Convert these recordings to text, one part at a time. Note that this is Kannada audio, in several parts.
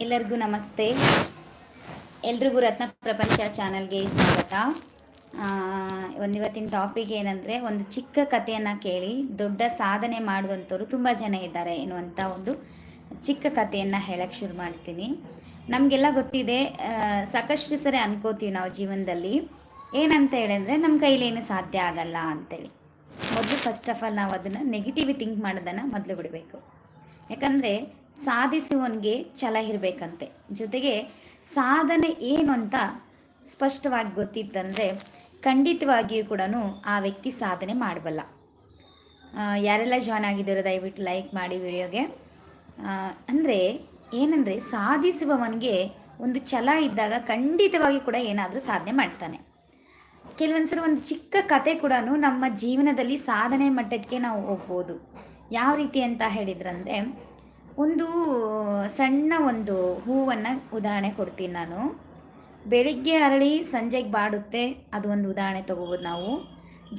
ಎಲ್ಲರಿಗೂ ನಮಸ್ತೆ. ಎಲ್ರಿಗೂ ರತ್ನ ಪ್ರಪಂಚ ಚಾನಲ್ಗೆ ಸ್ವಾಗತ. ಆ, ಒಂದು ಇವತ್ತಿನ ಟಾಪಿಕ್ ಏನಂದರೆ ಒಂದು ಚಿಕ್ಕ ಕಥೆಯನ್ನು ಕೇಳಿ ದೊಡ್ಡ ಸಾಧನೆ ಮಾಡುವಂಥವ್ರು ತುಂಬ ಜನ ಇದ್ದಾರೆ ಎನ್ನುವಂಥ ಒಂದು ಚಿಕ್ಕ ಕಥೆಯನ್ನು ಹೇಳಕ್ಕೆ ಶುರು ಮಾಡ್ತೀನಿ. ನಮಗೆಲ್ಲ ಗೊತ್ತಿದೆ ಸಾಕಷ್ಟು ಸರಿ ಅನ್ಕೋತೀವಿ ನಾವು ಜೀವನದಲ್ಲಿ. ಏನಂತ ಹೇಳಿದ್ರೆ ನಮ್ಮ ಕೈಲೇನು ಸಾಧ್ಯ ಆಗಲ್ಲ ಅಂತೇಳಿ. ಮೊದಲು ಫಸ್ಟ್ ಆಫ್ ಆಲ್ ನಾವು ಅದನ್ನು ನೆಗೆಟಿವ್ ಥಿಂಕ್ ಮಾಡೋದನ್ನು ಮೊದಲು ಬಿಡಬೇಕು. ಯಾಕಂದರೆ ಸಾಧಿಸುವವನಿಗೆ ಛಲ ಇರಬೇಕಂತೆ. ಜೊತೆಗೆ ಸಾಧನೆ ಏನು ಅಂತ ಸ್ಪಷ್ಟವಾಗಿ ಗೊತ್ತಿತ್ತಂದರೆ ಖಂಡಿತವಾಗಿಯೂ ಕೂಡ ಆ ವ್ಯಕ್ತಿ ಸಾಧನೆ ಮಾಡಬಲ್ಲ. ಯಾರೆಲ್ಲ ಜಾಯ್ನ್ ಆಗಿದ್ದೀರೋ ದಯವಿಟ್ಟು ಲೈಕ್ ಮಾಡಿ ವಿಡಿಯೋಗೆ. ಅಂದರೆ ಏನಂದರೆ ಸಾಧಿಸುವವನಿಗೆ ಒಂದು ಛಲ ಇದ್ದಾಗ ಖಂಡಿತವಾಗಿ ಕೂಡ ಏನಾದರೂ ಸಾಧನೆ ಮಾಡ್ತಾನೆ. ಕೆಲವೊಂದ್ಸಲ ಒಂದು ಚಿಕ್ಕ ಕತೆ ಕೂಡ ನಮ್ಮ ಜೀವನದಲ್ಲಿ ಸಾಧನೆ ಮಟ್ಟಕ್ಕೆ ನಾವು ಹೋಗ್ಬೋದು. ಯಾವ ರೀತಿ ಅಂತ ಹೇಳಿದ್ರಂದರೆ ಒಂದು, ಸಣ್ಣ ಒಂದು ಹೂವನ್ನು ಉದಾಹರಣೆ ಕೊಡ್ತೀನಿ ನಾನು. ಬೆಳಿಗ್ಗೆ ಅರಳಿ ಸಂಜೆಗೆ ಬಾಡುತ್ತೆ, ಅದು ಒಂದು ಉದಾಹರಣೆ ತಗೋಬೋದು ನಾವು.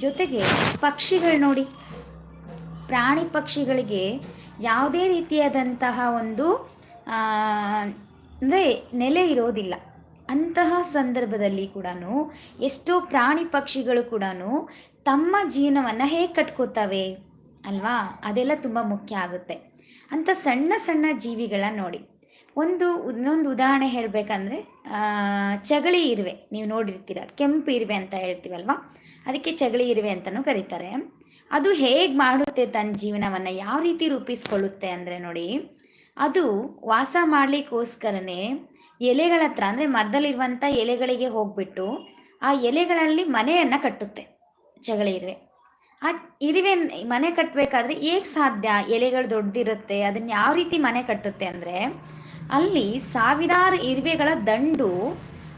ಜೊತೆಗೆ ಪಕ್ಷಿಗಳು ನೋಡಿ, ಪ್ರಾಣಿ ಪಕ್ಷಿಗಳಿಗೆ ಯಾವುದೇ ರೀತಿಯಾದಂತಹ ಒಂದು ಅಂದರೆ ನೆಲೆ ಇರೋದಿಲ್ಲ. ಅಂತಹ ಸಂದರ್ಭದಲ್ಲಿ ಕೂಡ ಎಷ್ಟೋ ಪ್ರಾಣಿ ಪಕ್ಷಿಗಳು ಕೂಡ ತಮ್ಮ ಜೀವನವನ್ನು ಹೇಗೆ ಕಟ್ಕೋತವೆ, ಅಲ್ವಾ? ಅದೆಲ್ಲ ತುಂಬ ಮುಖ್ಯ ಆಗುತ್ತೆ. ಅಂಥ ಸಣ್ಣ ಸಣ್ಣ ಜೀವಿಗಳನ್ನ ನೋಡಿ. ಒಂದು ಇನ್ನೊಂದು ಉದಾಹರಣೆ ಹೇಳಬೇಕಂದ್ರೆ ಚಗಳಿ ಇರುವೆ. ನೀವು ನೋಡಿರ್ತೀರ, ಕೆಂಪು ಇರುವೆ ಅಂತ ಹೇಳ್ತೀವಲ್ವ? ಅದಕ್ಕೆ ಚಗಳಿ ಇರುವೆ ಅಂತಲೂ ಕರೀತಾರೆ. ಅದು ಹೇಗೆ ಮಾಡುತ್ತೆ ತನ್ನ ಜೀವನವನ್ನು, ಯಾವ ರೀತಿ ರೂಪಿಸ್ಕೊಳ್ಳುತ್ತೆ ಅಂದರೆ ನೋಡಿ, ಅದು ವಾಸ ಮಾಡಲಿಕ್ಕೋಸ್ಕರನೇ ಎಲೆಗಳ ಹತ್ರ, ಅಂದರೆ ಮರದಲ್ಲಿರುವಂಥ ಎಲೆಗಳಿಗೆ ಹೋಗ್ಬಿಟ್ಟು, ಆ ಎಲೆಗಳಲ್ಲಿ ಮನೆಯನ್ನು ಕಟ್ಟುತ್ತೆ, ಚಗಳಿ ಇರುವೆ. ಆ ಇರುವೆ ಮನೆ ಕಟ್ಟಬೇಕಾದ್ರೆ ಹೇಗೆ ಸಾಧ್ಯ? ಎಲೆಗಳು ದೊಡ್ಡದಿರುತ್ತೆ ಅದನ್ನು ಯಾವ ರೀತಿ ಮನೆ ಕಟ್ಟುತ್ತೆ ಅಂದರೆ ಅಲ್ಲಿ ಸಾವಿರಾರು ಇರುವೆಗಳ ದಂಡು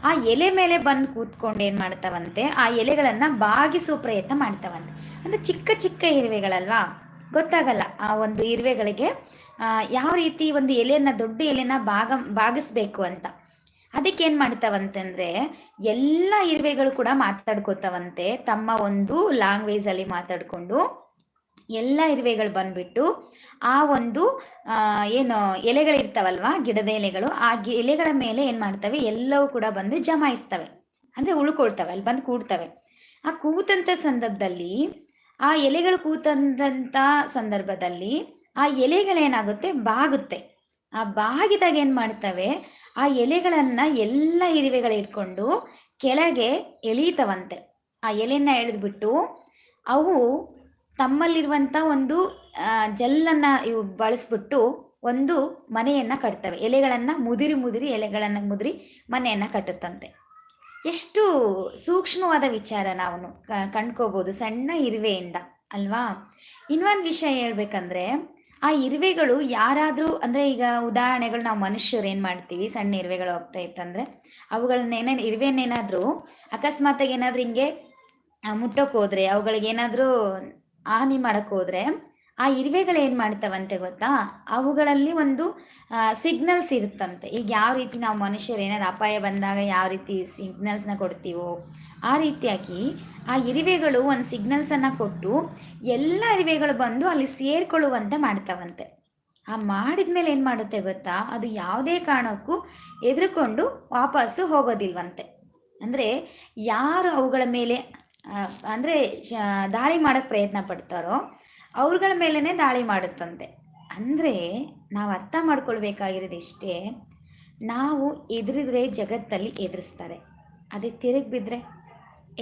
ಆ ಎಲೆ ಮೇಲೆ ಬಂದು ಕೂತ್ಕೊಂಡು ಏನು ಮಾಡ್ತಾವಂತೆ? ಆ ಎಲೆಗಳನ್ನು ಬಾಗಿಸೋ ಪ್ರಯತ್ನ ಮಾಡ್ತಾವಂತೆ. ಅಂದರೆ ಚಿಕ್ಕ ಚಿಕ್ಕ ಇರುವೆಗಳಲ್ವಾ? ಗೊತ್ತಾಗಲ್ಲ ಆ ಒಂದು ಇರುವೆಗಳಿಗೆ ಯಾವ ರೀತಿ ಒಂದು ಎಲೆಯನ್ನು, ದೊಡ್ಡ ಎಲೆನ ಭಾಗ ಬಾಗಿಸ್ಬೇಕು ಅಂತ. ಅದಕ್ಕೆ ಏನು ಮಾಡ್ತಾವಂತಂದರೆ ಎಲ್ಲ ಇರುವೆಗಳು ಕೂಡ ಮಾತಾಡ್ಕೋತಾವಂತೆ. ತಮ್ಮ ಒಂದು ಲ್ಯಾಂಗ್ವೇಜಲ್ಲಿ ಮಾತಾಡಿಕೊಂಡು ಎಲ್ಲ ಇರುವೆಗಳು ಬಂದ್ಬಿಟ್ಟು ಆ ಒಂದು ಏನು ಎಲೆಗಳಿರ್ತಾವಲ್ವಾ ಗಿಡದ ಎಲೆಗಳು, ಆ ಗಿ, ಎಲೆಗಳ ಮೇಲೆ ಏನು ಮಾಡ್ತವೆ, ಎಲ್ಲವೂ ಕೂಡ ಬಂದು ಜಮಾಯಿಸ್ತವೆ. ಅಂದರೆ ಉಳ್ಕೊಳ್ತವೆ, ಅಲ್ಲಿ ಬಂದು ಕೂಡ್ತವೆ. ಆ ಕೂತಂಥ ಸಂದರ್ಭದಲ್ಲಿ, ಆ ಎಲೆಗಳು ಕೂತಂದಂಥ ಸಂದರ್ಭದಲ್ಲಿ ಆ ಎಲೆಗಳೇನಾಗುತ್ತೆ, ಬಾಗುತ್ತೆ. ಆ ಬಾಗಿದಾಗ ಏನು ಮಾಡ್ತವೆ ಆ ಎಲೆಗಳನ್ನು ಎಲ್ಲ ಇರುವೆಗಳು ಇಟ್ಕೊಂಡು ಕೆಳಗೆ ಎಳೀತವಂತೆ ಆ ಎಲೆನ ಎಳೆದ್ಬಿಟ್ಟು ಅವು ತಮ್ಮಲ್ಲಿರುವಂಥ ಒಂದು ಜಲ್ಲನ್ನು ಇವು ಬಳಸ್ಬಿಟ್ಟು ಒಂದು ಮನೆಯನ್ನು ಕಟ್ತವೆ. ಎಲೆಗಳನ್ನು ಮುದಿರಿ ಮುದಿರಿ, ಎಲೆಗಳನ್ನು ಮುದಿರಿ ಮನೆಯನ್ನು ಕಟ್ಟುತ್ತಂತೆ. ಎಷ್ಟು ಸೂಕ್ಷ್ಮವಾದ ವಿಚಾರ ನಾವು ಕಂಡ್ಕೋಬೋದು ಸಣ್ಣ ಇರುವೆಯಿಂದ, ಅಲ್ವಾ? ಇನ್ನೊಂದು ವಿಷಯ ಹೇಳ್ಬೇಕಂದ್ರೆ ಆ ಇರುವೆಗಳು ಯಾರಾದರೂ, ಅಂದರೆ ಈಗ ಉದಾಹರಣೆಗಳು ನಾವು ಮನುಷ್ಯರು ಏನು ಮಾಡ್ತೀವಿ, ಸಣ್ಣ ಇರುವೆಗಳು ಹೋಗ್ತಾ ಇತ್ತಂದರೆ ಏನೇನು ಇರುವೆನೇನಾದರೂ ಅಕಸ್ಮಾತಾಗಿ ಏನಾದರೂ ಹಿಂಗೆ ಮುಟ್ಟೋಕೆ ಅವುಗಳಿಗೆ ಏನಾದರೂ ಹಾನಿ ಮಾಡೋಕ್ಕೆ ಹೋದರೆ, ಆ ಇರುವೆಗಳು ಏನು ಮಾಡ್ತಾವಂತೆ ಗೊತ್ತಾ? ಅವುಗಳಲ್ಲಿ ಒಂದು ಸಿಗ್ನಲ್ಸ್ ಇರುತ್ತಂತೆ. ಈಗ ಯಾವ ರೀತಿ ನಾವು ಮನುಷ್ಯರು ಏನಾದ್ರು ಅಪಾಯ ಬಂದಾಗ ಯಾವ ರೀತಿ ಸಿಗ್ನಲ್ಸ್ನ ಕೊಡ್ತೀವೋ ಆ ರೀತಿಯಾಗಿ ಆ ಇರಿವೆಗಳು ಒಂದು ಸಿಗ್ನಲ್ಸನ್ನು ಕೊಟ್ಟು ಎಲ್ಲ ಇರುವೆಗಳು ಬಂದು ಅಲ್ಲಿ ಸೇರಿಕೊಳ್ಳುವಂತೆ ಮಾಡ್ತಾವಂತೆ. ಆ ಮಾಡಿದ ಮೇಲೆ ಏನು ಮಾಡುತ್ತೆ ಗೊತ್ತಾ? ಅದು ಯಾವುದೇ ಕಾರಣಕ್ಕೂ ಎದುರುಕೊಂಡು ವಾಪಸ್ಸು ಹೋಗೋದಿಲ್ವಂತೆ. ಅಂದರೆ ಯಾರು ಅವುಗಳ ಮೇಲೆ ಅಂದರೆ ದಾಳಿ ಮಾಡೋಕ್ಕೆ ಪ್ರಯತ್ನ ಪಡ್ತಾರೋ ಅವ್ರಗಳ ಮೇಲೇ ದಾಳಿ ಮಾಡುತ್ತಂತೆ. ಅಂದರೆ ನಾವು ಅರ್ಥ ಮಾಡ್ಕೊಳ್ಬೇಕಾಗಿರೋದು ಇಷ್ಟೇ, ನಾವು ಎದುರಿದ್ರೆ ಜಗತ್ತಲ್ಲಿ ಎದುರಿಸ್ತಾರೆ. ಅದೇ ತಿರುಗಿ ಬಿದ್ದರೆ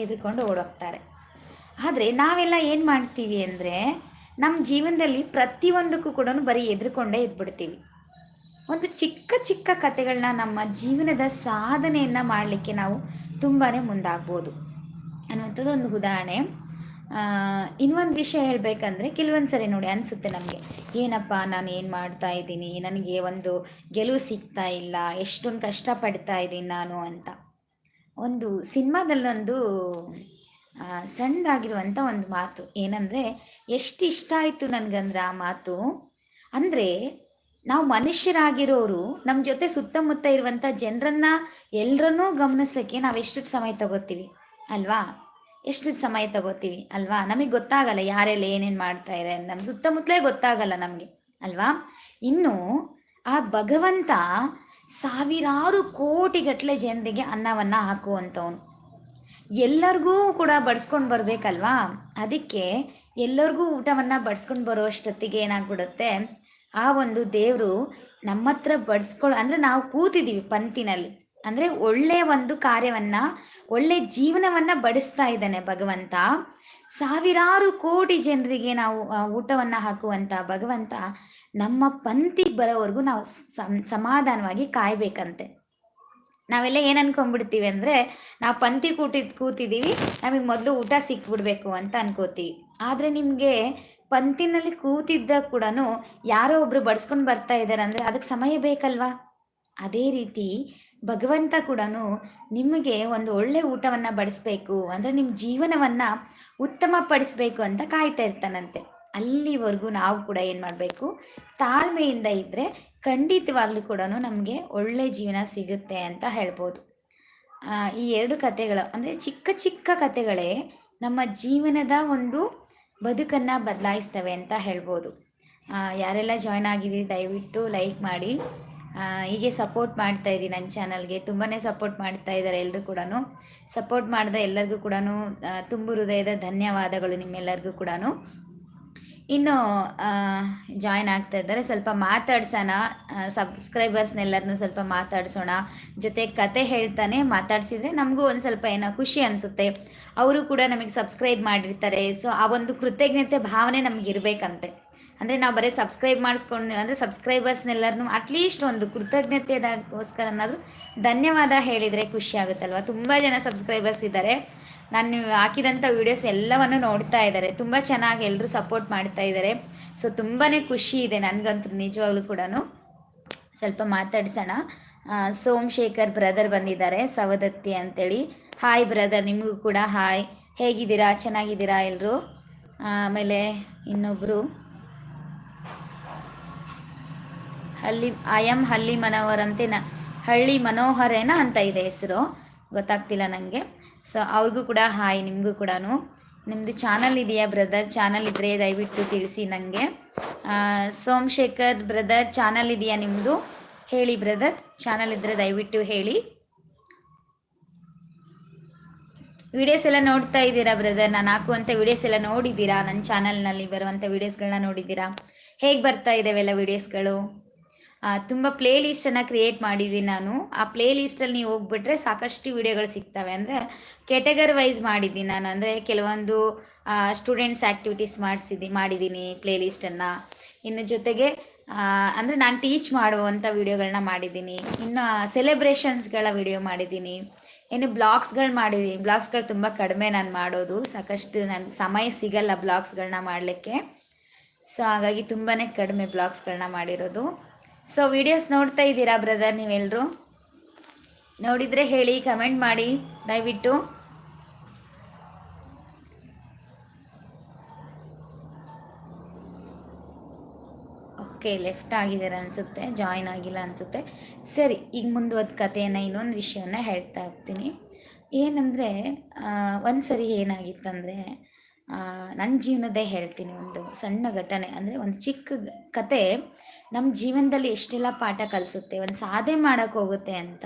ಎದುರ್ಕೊಂಡು ಓಡೋಗ್ತಾರೆ. ಆದರೆ ನಾವೆಲ್ಲ ಏನು ಮಾಡ್ತೀವಿ ಅಂದರೆ ನಮ್ಮ ಜೀವನದಲ್ಲಿ ಪ್ರತಿಯೊಂದಕ್ಕೂ ಕೂಡ ಬರೀ ಎದ್ರುಕೊಂಡೇ ಇದ್ಬಿಡ್ತೀವಿ ಒಂದು ಚಿಕ್ಕ ಚಿಕ್ಕ ಕಥೆಗಳನ್ನ ನಮ್ಮ ಜೀವನದ ಸಾಧನೆಯನ್ನು ಮಾಡಲಿಕ್ಕೆ ನಾವು ತುಂಬಾ ಮುಂದಾಗ್ಬೋದು. ಅನ್ನುವಂಥದ್ದು ಒಂದು ಉದಾಹರಣೆ. ಇನ್ನೊಂದು ವಿಷಯ ಹೇಳಬೇಕಂದ್ರೆ ಕೆಲವೊಂದು ಸರಿ ನೋಡಿ ಅನಿಸುತ್ತೆ ನಮಗೆ. ಏನಪ್ಪ ನಾನು ಏನು ಮಾಡ್ತಾ ಇದ್ದೀನಿ? ನನಗೆ ಒಂದು ಗೆಲುವು ಸಿಗ್ತಾ ಇಲ್ಲ. ಎಷ್ಟೊಂದು ಕಷ್ಟಪಡ್ತಾ ಇದ್ದೀನಿ ನಾನು ಅಂತ. ಒಂದು ಸಿನಿಮಾದಲ್ಲೊಂದು ಸಣ್ಣದಾಗಿರುವಂಥ ಒಂದು ಮಾತು ಏನಂದರೆ ಎಷ್ಟು ಇಷ್ಟ ಆಯಿತು ನನಗಂದ್ರೆ ಆ ಮಾತು? ಅಂದರೆ, ನಾವು ಮನುಷ್ಯರಾಗಿರೋರು ನಮ್ಮ ಜೊತೆ ಸುತ್ತಮುತ್ತ ಇರುವಂಥ ಜನರನ್ನ ಎಲ್ಲರನ್ನೂ ಗಮನಿಸೋಕ್ಕೆ ನಾವು ಎಷ್ಟು ಸಮಯ ತಗೋತೀವಿ? ಅಲ್ವಾ? ಎಷ್ಟು ಸಮಯ ತಗೋತೀವಿ? ಅಲ್ವಾ? ನಮಗೆ ಗೊತ್ತಾಗಲ್ಲ, ಯಾರೆಲ್ಲ ಏನೇನು ಮಾಡ್ತಾ ಇದೆ ನಮ್ಮ ಸುತ್ತಮುತ್ತಲೇ ಗೊತ್ತಾಗಲ್ಲ ನಮಗೆ. ಅಲ್ವಾ? ಇನ್ನು, ಆ ಭಗವಂತ ಸಾವಿರಾರು ಕೋಟಿಗಟ್ಟಲೆ ಜನರಿಗೆ ಅನ್ನವನ್ನು ಹಾಕುವಂಥವನು. ಎಲ್ಲರಿಗೂ ಕೂಡ ಬಡಿಸ್ಕೊಂಡು ಬರಬೇಕಲ್ವಾ? ಅದಕ್ಕೆ ಎಲ್ಲರಿಗೂ ಊಟವನ್ನು ಬಡಿಸ್ಕೊಂಡು ಬರೋ ಅಷ್ಟೊತ್ತಿಗೆ ಏನಾಗ್ಬಿಡುತ್ತೆ? ಆ ಒಂದು ದೇವರು ನಮ್ಮ ಹತ್ರ ಬಡಿಸ್ಕೊಳ್ಳೋ ಅಂದರೆ ನಾವು ಕೂತಿದ್ದೀವಿ ಪಂತಿನಲ್ಲಿ. ಅಂದರೆ ಒಳ್ಳೆಯ ಒಂದು ಕಾರ್ಯವನ್ನು ಒಳ್ಳೆಯ ಜೀವನವನ್ನು ಬಡಿಸ್ತಾ ಇದ್ದಾನೆ ಭಗವಂತ. ಸಾವಿರಾರು ಕೋಟಿ ಜನರಿಗೆ ನಾವು ಊಟವನ್ನು ಹಾಕುವಂಥ ಭಗವಂತ ನಮ್ಮ ಪಂಕ್ತಿಗೆ ಬರೋವರೆಗೂ ನಾವು ಸಮ್ ಸಮಾಧಾನವಾಗಿ ಕಾಯಬೇಕಂತೆ. ನಾವೆಲ್ಲ ಏನು ಅನ್ಕೊಂಡ್ಬಿಡ್ತೀವಿ ಅಂದರೆ, ನಾವು ಪಂಕ್ತಿ ಕೂಟಿದ್ ಕೂತಿದ್ದೀವಿ ನಮಗೆ ಮೊದಲು ಊಟ ಸಿಕ್ಬಿಡ್ಬೇಕು ಅಂತ ಅನ್ಕೋತೀವಿ. ಆದರೆ ನಿಮಗೆ ಪಂಕ್ತಿನಲ್ಲಿ ಕೂತಿದ್ದ ಕೂಡ ಯಾರೋ ಒಬ್ರು ಬಡಿಸ್ಕೊಂಡು ಬರ್ತಾ ಇದ್ದಾರೆ ಅಂದರೆ ಅದಕ್ಕೆ ಸಮಯ ಬೇಕಲ್ವಾ? ಅದೇ ರೀತಿ ಭಗವಂತ ಕೂಡ ನಿಮಗೆ ಒಂದು ಒಳ್ಳೆ ಊಟವನ್ನು ಬಡಿಸ್ಬೇಕು, ಅಂದರೆ ನಿಮ್ಮ ಜೀವನವನ್ನು ಉತ್ತಮ ಪಡಿಸ್ಬೇಕು ಅಂತ ಕಾಯ್ತಾ ಇರ್ತಾನಂತೆ. ಅಲ್ಲಿವರೆಗೂ ನಾವು ಕೂಡ ಏನು ಮಾಡಬೇಕು? ತಾಳ್ಮೆಯಿಂದ ಇದ್ದರೆ ಖಂಡಿತವಾಗ್ಲೂ ಕೂಡ ನಮಗೆ ಒಳ್ಳೆ ಜೀವನ ಸಿಗುತ್ತೆ ಅಂತ ಹೇಳ್ಬೋದು. ಈ ಎರಡು ಕಥೆಗಳು, ಅಂದರೆ ಚಿಕ್ಕ ಚಿಕ್ಕ ಕಥೆಗಳೇ ನಮ್ಮ ಜೀವನದ ಒಂದು ಬದುಕನ್ನು ಬದಲಾಯಿಸ್ತವೆ ಅಂತ ಹೇಳ್ಬೋದು. ಯಾರೆಲ್ಲ ಜಾಯ್ನ್ ಆಗಿದ್ದೀರಿ ದಯವಿಟ್ಟು ಲೈಕ್ ಮಾಡಿ. ಹೀಗೆ ಸಪೋರ್ಟ್ ಮಾಡ್ತಾ ಇರಿ ನನ್ನ ಚಾನಲ್ಗೆ ತುಂಬಾ ಸಪೋರ್ಟ್ ಮಾಡ್ತಾ ಇದ್ದಾರೆ ಎಲ್ಲರೂ ಕೂಡ ಸಪೋರ್ಟ್ ಮಾಡಿದ ಎಲ್ಲರಿಗೂ ಕೂಡ ತುಂಬು ಹೃದಯದ ಧನ್ಯವಾದಗಳು ನಿಮ್ಮೆಲ್ಲರಿಗೂ ಕೂಡ ಇನ್ನು ಜಾಯ್ನ್ ಆಗ್ತಾ ಇದ್ದಾರೆ. ಸ್ವಲ್ಪ ಮಾತಾಡ್ಸೋಣ. ಸಬ್ಸ್ಕ್ರೈಬರ್ಸ್ನೆಲ್ಲರನ್ನೂ ಸ್ವಲ್ಪ ಮಾತಾಡ್ಸೋಣ. ಜೊತೆ ಕತೆ ಹೇಳ್ತಾನೆ, ಮಾತಾಡ್ಸಿದ್ರೆ ನಮಗೂ ಒಂದು ಸ್ವಲ್ಪ ಏನೋ ಖುಷಿ ಅನಿಸುತ್ತೆ. ಅವರು ಕೂಡ ನಮಗೆ ಸಬ್ಸ್ಕ್ರೈಬ್ ಮಾಡಿರ್ತಾರೆ. ಸೊ ಆ ಒಂದು ಕೃತಜ್ಞತೆ ಭಾವನೆ ನಮಗಿರಬೇಕಂತೆ. ಅಂದರೆ ನಾವು ಬರೀ ಸಬ್ಸ್ಕ್ರೈಬ್ ಮಾಡಿಸ್ಕೊಂಡು, ಅಂದರೆ ಸಬ್ಸ್ಕ್ರೈಬರ್ಸ್ನೆಲ್ಲರನ್ನೂ ಅಟ್ಲೀಸ್ಟ್ ಒಂದು ಕೃತಜ್ಞತೆಗೋಸ್ಕರನಾದರೂ ಧನ್ಯವಾದ ಹೇಳಿದರೆ ಖುಷಿ ಆಗುತ್ತಲ್ವ? ತುಂಬ ಜನ ಸಬ್ಸ್ಕ್ರೈಬರ್ಸ್ ಇದ್ದಾರೆ ನಾನು ಹಾಕಿದಂಥ ವೀಡಿಯೋಸ್ ಎಲ್ಲವನ್ನು ನೋಡ್ತಾ ಇದ್ದಾರೆ ತುಂಬ ಚೆನ್ನಾಗಿ ಎಲ್ಲರೂ ಸಪೋರ್ಟ್ ಮಾಡ್ತಾ ಇದ್ದಾರೆ ಸೊ ತುಂಬಾ ಖುಷಿ ಇದೆ ನನಗಂತೂ, ನಿಜವಾಗ್ಲೂ ಕೂಡ ಸ್ವಲ್ಪ ಮಾತಾಡ್ಸೋಣ. ಸೋಮಶೇಖರ್ ಬ್ರದರ್ ಬಂದಿದ್ದಾರೆ, ಸವದತ್ತಿ ಅಂತೇಳಿ. ಹಾಯ್ ಬ್ರದರ್ ನಿಮಗೂ ಕೂಡ ಹಾಯ್ ಹೇಗಿದ್ದೀರಾ? ಚೆನ್ನಾಗಿದ್ದೀರಾ ಎಲ್ಲರೂ ಆಮೇಲೆ ಇನ್ನೊಬ್ಬರು ಹಳ್ಳಿ, ಐ ಎಂ ಹಳ್ಳಿ ಮನೋಹರಂತೆ ನ, ಹಳ್ಳಿ ಮನೋಹರೇನ ಅಂತ ಇದೆ ಹೆಸರು. ಗೊತ್ತಾಗ್ತಿಲ್ಲ ನನಗೆ ಸೊ, ಅವ್ರಿಗೂ ಕೂಡ ಹಾಯ್, ನಿಮಗೂ ಕೂಡ ನಿಮ್ಮದು ಚಾನಲ್ ಇದೆಯಾ ಬ್ರದರ್? ಚಾನಲ್ ಇದ್ದರೆ ದಯವಿಟ್ಟು ತಿಳಿಸಿ ನನಗೆ ಸೋಮಶೇಖರ್ ಬ್ರದರ್, ಚಾನಲ್ ಇದೆಯಾ ನಿಮ್ಮದು ಹೇಳಿ ಬ್ರದರ್, ಚಾನಲ್ ಇದ್ದರೆ ದಯವಿಟ್ಟು ಹೇಳಿ. ವಿಡಿಯೋಸ್ ಎಲ್ಲ ನೋಡ್ತಾ ಇದ್ದೀರಾ ಬ್ರದರ್? ನಾನು ಹಾಕುವಂಥ ವಿಡಿಯೋಸ್ ಎಲ್ಲ ನೋಡಿದ್ದೀರಾ? ನನ್ನ ಚಾನಲ್ನಲ್ಲಿ ಬರುವಂಥ ವಿಡಿಯೋಸ್ಗಳನ್ನ ನೋಡಿದ್ದೀರಾ? ಹೇಗೆ ಬರ್ತಾ ಇದ್ದಾವೆಲ್ಲ ವಿಡಿಯೋಸ್ಗಳು? ತುಂಬ ಪ್ಲೇ ಲೀಸ್ಟನ್ನು ಕ್ರಿಯೇಟ್ ಮಾಡಿದ್ದೀನಿ ನಾನು. ಆ ಪ್ಲೇ ಲೀಸ್ಟಲ್ಲಿ ನೀವು ಹೋಗ್ಬಿಟ್ರೆ ಸಾಕಷ್ಟು ವಿಡಿಯೋಗಳು ಸಿಗ್ತವೆ. ಅಂದರೆ ಕೆಟಗರಿ ವೈಸ್ ಮಾಡಿದ್ದೀನಿ ನಾನು. ಅಂದರೆ ಕೆಲವೊಂದು ಸ್ಟೂಡೆಂಟ್ಸ್ ಆ್ಯಕ್ಟಿವಿಟೀಸ್ ಮಾಡಿಸಿದ್ದಿ ಮಾಡಿದ್ದೀನಿ ಪ್ಲೇ ಲೀಸ್ಟನ್ನು ಇನ್ನು ಜೊತೆಗೆ ಅಂದರೆ ನಾನು ಟೀಚ್ ಮಾಡುವಂಥ ವಿಡಿಯೋಗಳನ್ನ ಮಾಡಿದ್ದೀನಿ ಇನ್ನು ಸೆಲೆಬ್ರೇಷನ್ಸ್ಗಳ ವಿಡಿಯೋ ಮಾಡಿದ್ದೀನಿ ಇನ್ನು ಬ್ಲಾಗ್ಸ್ಗಳು ಮಾಡಿದ್ದೀನಿ ಬ್ಲಾಗ್ಸ್ಗಳು ತುಂಬ ಕಡಿಮೆ ನಾನು ಮಾಡೋದು. ಸಾಕಷ್ಟು ನನ್ನ ಸಮಯ ಸಿಗಲ್ಲ ಬ್ಲಾಗ್ಸ್ಗಳನ್ನ ಮಾಡಲಿಕ್ಕೆ. ಸೊ ಹಾಗಾಗಿ ತುಂಬಾ ಕಡಿಮೆ ಬ್ಲಾಗ್ಸ್ಗಳನ್ನ ಮಾಡಿರೋದು. ಸೊ ವಿಡಿಯೋಸ್ ನೋಡ್ತಾ ಇದ್ದೀರಾ ಬ್ರದರ್ ನೀವೆಲ್ಲರೂ ನೋಡಿದರೆ ಹೇಳಿ ಕಮೆಂಟ್ ಮಾಡಿ. ದಯವಿಟ್ಟು. ಓಕೆ ಲೆಫ್ಟ್ ಆಗಿದ್ದಾರೆ ಅನಿಸುತ್ತೆ ಜಾಯಿನ್ ಆಗಿಲ್ಲ ಅನಿಸುತ್ತೆ. ಸರಿ, ಈಗ ಮುಂದುವರೆದ ಕಥೆಯನ್ನು, ಇನ್ನೊಂದು ವಿಷಯನ ಹೇಳ್ತಾ ಹೋಗ್ತೀನಿ. ಏನಂದರೆ ಒಂದು ಸರಿ ಏನಾಗಿತ್ತಂದರೆ ನನ್ನ ಜೀವನದೇ ಹೇಳ್ತೀನಿ ಒಂದು ಸಣ್ಣ ಘಟನೆ. ಅಂದರೆ ಒಂದು ಚಿಕ್ಕ ಕತೆ. ನಮ್ಮ ಜೀವನದಲ್ಲಿ ಎಷ್ಟೆಲ್ಲ ಪಾಠ ಕಲಿಸುತ್ತೆ, ಒಂದು ಸಾಧನೆ ಮಾಡೋಕ್ಕೆ ಹೋಗುತ್ತೆ ಅಂತ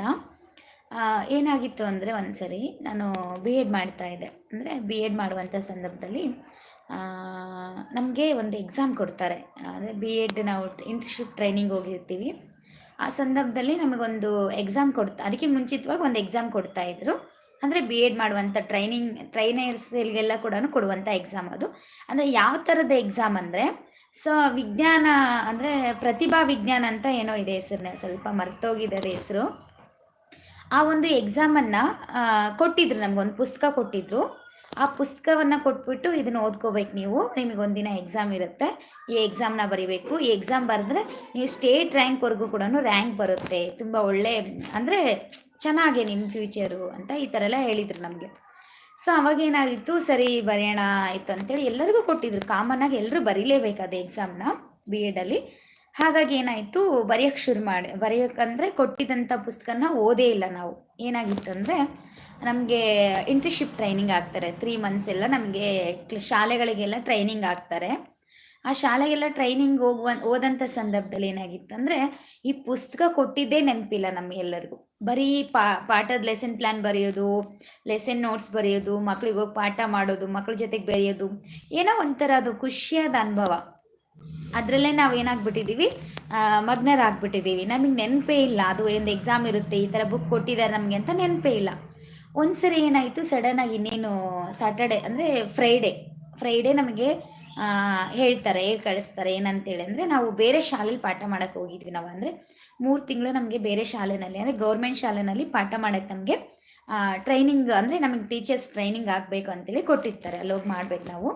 ಏನಾಗಿತ್ತು ಅಂದರೆ ಒಂದು ಸರಿ ನಾನು ಬಿ ಎಡ್ ಮಾಡ್ತಾಯಿದ್ದೆ ಅಂದರೆ ಬಿ ಎಡ್ ಮಾಡುವಂಥ ಸಂದರ್ಭದಲ್ಲಿ ನಮಗೆ ಒಂದು ಎಕ್ಸಾಮ್ ಕೊಡ್ತಾರೆ. ಅಂದರೆ ಬಿ ಎಡ್ ನಾವು ಇಂಟರ್ನ್ಶಿಪ್ ಟ್ರೈನಿಂಗ್ ಹೋಗಿರ್ತೀವಿ. ಆ ಸಂದರ್ಭದಲ್ಲಿ ನಮಗೊಂದು ಎಕ್ಸಾಮ್ ಕೊಡ್ತಾ, ಅದಕ್ಕೆ ಮುಂಚಿತವಾಗಿ ಒಂದು ಎಕ್ಸಾಮ್ ಕೊಡ್ತಾಯಿದ್ರು ಅಂದರೆ ಬಿ ಎಡ್ ಮಾಡುವಂಥ ಟ್ರೈನಿಂಗ್ ಟ್ರೈನರ್ಸ್ಗಳಿಗೆಲ್ಲ ಕೂಡ ಕೊಡುವಂಥ ಎಕ್ಸಾಮ್ ಅದು. ಅಂದರೆ ಯಾವ ಥರದ ಎಕ್ಸಾಮ್ ಅಂದರೆ, ಸೊ ವಿಜ್ಞಾನ ಅಂದರೆ ಪ್ರತಿಭಾ ವಿಜ್ಞಾನ ಅಂತ ಏನೋ ಇದೆ ಹೆಸರನ್ನ ಸ್ವಲ್ಪ ಮರ್ತೋಗಿದ್ದಾರೆ ಹೆಸರು. ಆ ಒಂದು ಎಕ್ಸಾಮನ್ನು ಕೊಟ್ಟಿದ್ರು ನಮಗೊಂದು ಪುಸ್ತಕ ಕೊಟ್ಟಿದ್ರು. ಆ ಪುಸ್ತಕವನ್ನು ಕೊಟ್ಬಿಟ್ಟು ಇದನ್ನು ಓದ್ಕೋಬೇಕು ನೀವು. ನಿಮಗೆ ಒಂದಿನ ಎಕ್ಸಾಮ್ ಇರುತ್ತೆ. ಈ ಎಕ್ಸಾಮ್ನ ಬರಿಬೇಕು. ಈ ಎಕ್ಸಾಮ್ ಬರೆದ್ರೆ ನೀವು ಸ್ಟೇಟ್ ರ್ಯಾಂಕ್ವರೆಗೂ ಕೂಡ ರ್ಯಾಂಕ್ ಬರುತ್ತೆ. ತುಂಬ ಒಳ್ಳೆ, ಅಂದರೆ ಚೆನ್ನಾಗೆ ನಿಮ್ಮ ಫ್ಯೂಚರು ಅಂತ ಈ ಥರ ಎಲ್ಲ ಹೇಳಿದರು ನಮಗೆ. ಸೊ ಅವಾಗ ಏನಾಗಿತ್ತು? ಸರಿ, ಬರೆಯೋಣ ಆಯಿತು ಅಂತೇಳಿ ಎಲ್ಲರಿಗೂ ಕೊಟ್ಟಿದ್ರು. ಕಾಮನ್ನಾಗಿ ಎಲ್ಲರೂ ಬರೀಲೇಬೇಕು ಅದು ಎಕ್ಸಾಮ್ನ ಬಿ ಎಡಲ್ಲಿ ಹಾಗಾಗಿ ಏನಾಯಿತು? ಬರೆಯೋಕ್ಕೆ ಶುರು ಮಾಡಿ ಬರೆಯೋಕ್ಕಂದರೆ ಕೊಟ್ಟಿದ್ದಂಥ ಪುಸ್ತಕನ ಓದೇ ಇಲ್ಲ ನಾವು. ಏನಾಗಿತ್ತು ಅಂದರೆ, ನಮಗೆ ಇಂಟರ್ನ್ಶಿಪ್ ಟ್ರೈನಿಂಗ್ ಆಗ್ತಾರೆ. ತ್ರೀ ಮಂತ್ಸ್ ಎಲ್ಲ ನಮಗೆ ಶಾಲೆಗಳಿಗೆಲ್ಲ ಟ್ರೈನಿಂಗ್ ಆಗ್ತಾರೆ. ಆ ಶಾಲೆಗೆಲ್ಲ ಟ್ರೈನಿಂಗ್ ಹೋಗುವ ಹೋದಂಥ ಸಂದರ್ಭದಲ್ಲಿ ಏನಾಗಿತ್ತು ಅಂದರೆ, ಈ ಪುಸ್ತಕ ಕೊಟ್ಟಿದ್ದೇ ನೆನಪಿಲ್ಲ ನಮಗೆಲ್ಲರಿಗೂ ಬರೀ ಪಾ, ಪಾಠದ ಲೆಸನ್ ಪ್ಲ್ಯಾನ್ ಬರೆಯೋದು ಲೆಸನ್ ನೋಟ್ಸ್ ಬರೆಯೋದು, ಮಕ್ಳಿಗೆ ಹೋಗಿ ಪಾಠ ಮಾಡೋದು, ಮಕ್ಳ ಜೊತೆಗೆ ಬರೆಯೋದು, ಏನೋ ಒಂಥರ ಅದು ಖುಷಿಯಾದ ಅನುಭವ. ಅದರಲ್ಲೇ ನಾವು ಏನಾಗ್ಬಿಟ್ಟಿದ್ದೀವಿ ಮಗ್ನರಾಗ್ಬಿಟ್ಟಿದ್ದೀವಿ ನಮಗೆ ನೆನಪೇ ಇಲ್ಲ, ಅದು ಒಂದು ಎಕ್ಸಾಮ್ ಇರುತ್ತೆ, ಈ ಥರ ಬುಕ್ ಕೊಟ್ಟಿದ್ದಾರೆ ನಮಗೆ ಅಂತ ನೆನಪೇ ಇಲ್ಲ. ಒಂದ್ಸರಿ ಏನಾಯಿತು ಆಗಿ ಇನ್ನೇನು ಸಾಟರ್ಡೆ ಅಂದರೆ ಫ್ರೈಡೇ ಫ್ರೈಡೇ ನಮಗೆ ಹೇಳ್ತಾರೆ, ಹೇಳಿ, ಕಳಿಸ್ತಾರೆ, ಏನಂತೇಳಿ ಅಂದರೆ ನಾವು ಬೇರೆ ಶಾಲೆಲಿ ಪಾಠ ಮಾಡೋಕ್ಕೆ ಹೋಗಿದ್ವಿ ನಾವು ಅಂದರೆ ಮೂರು ತಿಂಗಳು ನಮಗೆ ಬೇರೆ ಶಾಲೆನಲ್ಲಿ ಅಂದರೆ ಗೌರ್ಮೆಂಟ್ ಶಾಲೆನಲ್ಲಿ ಪಾಠ ಮಾಡೋಕ್ಕೆ ನಮಗೆ ಟ್ರೈನಿಂಗ್ ಅಂದರೆ ನಮಗೆ ಟೀಚರ್ಸ್ ಟ್ರೈನಿಂಗ್ ಆಗಬೇಕು ಅಂತೇಳಿ ಕೊಟ್ಟಿರ್ತಾರೆ ಅಲ್ಲಿ ಹೋಗಿ ಮಾಡ್ಬೇಕು ನಾವು.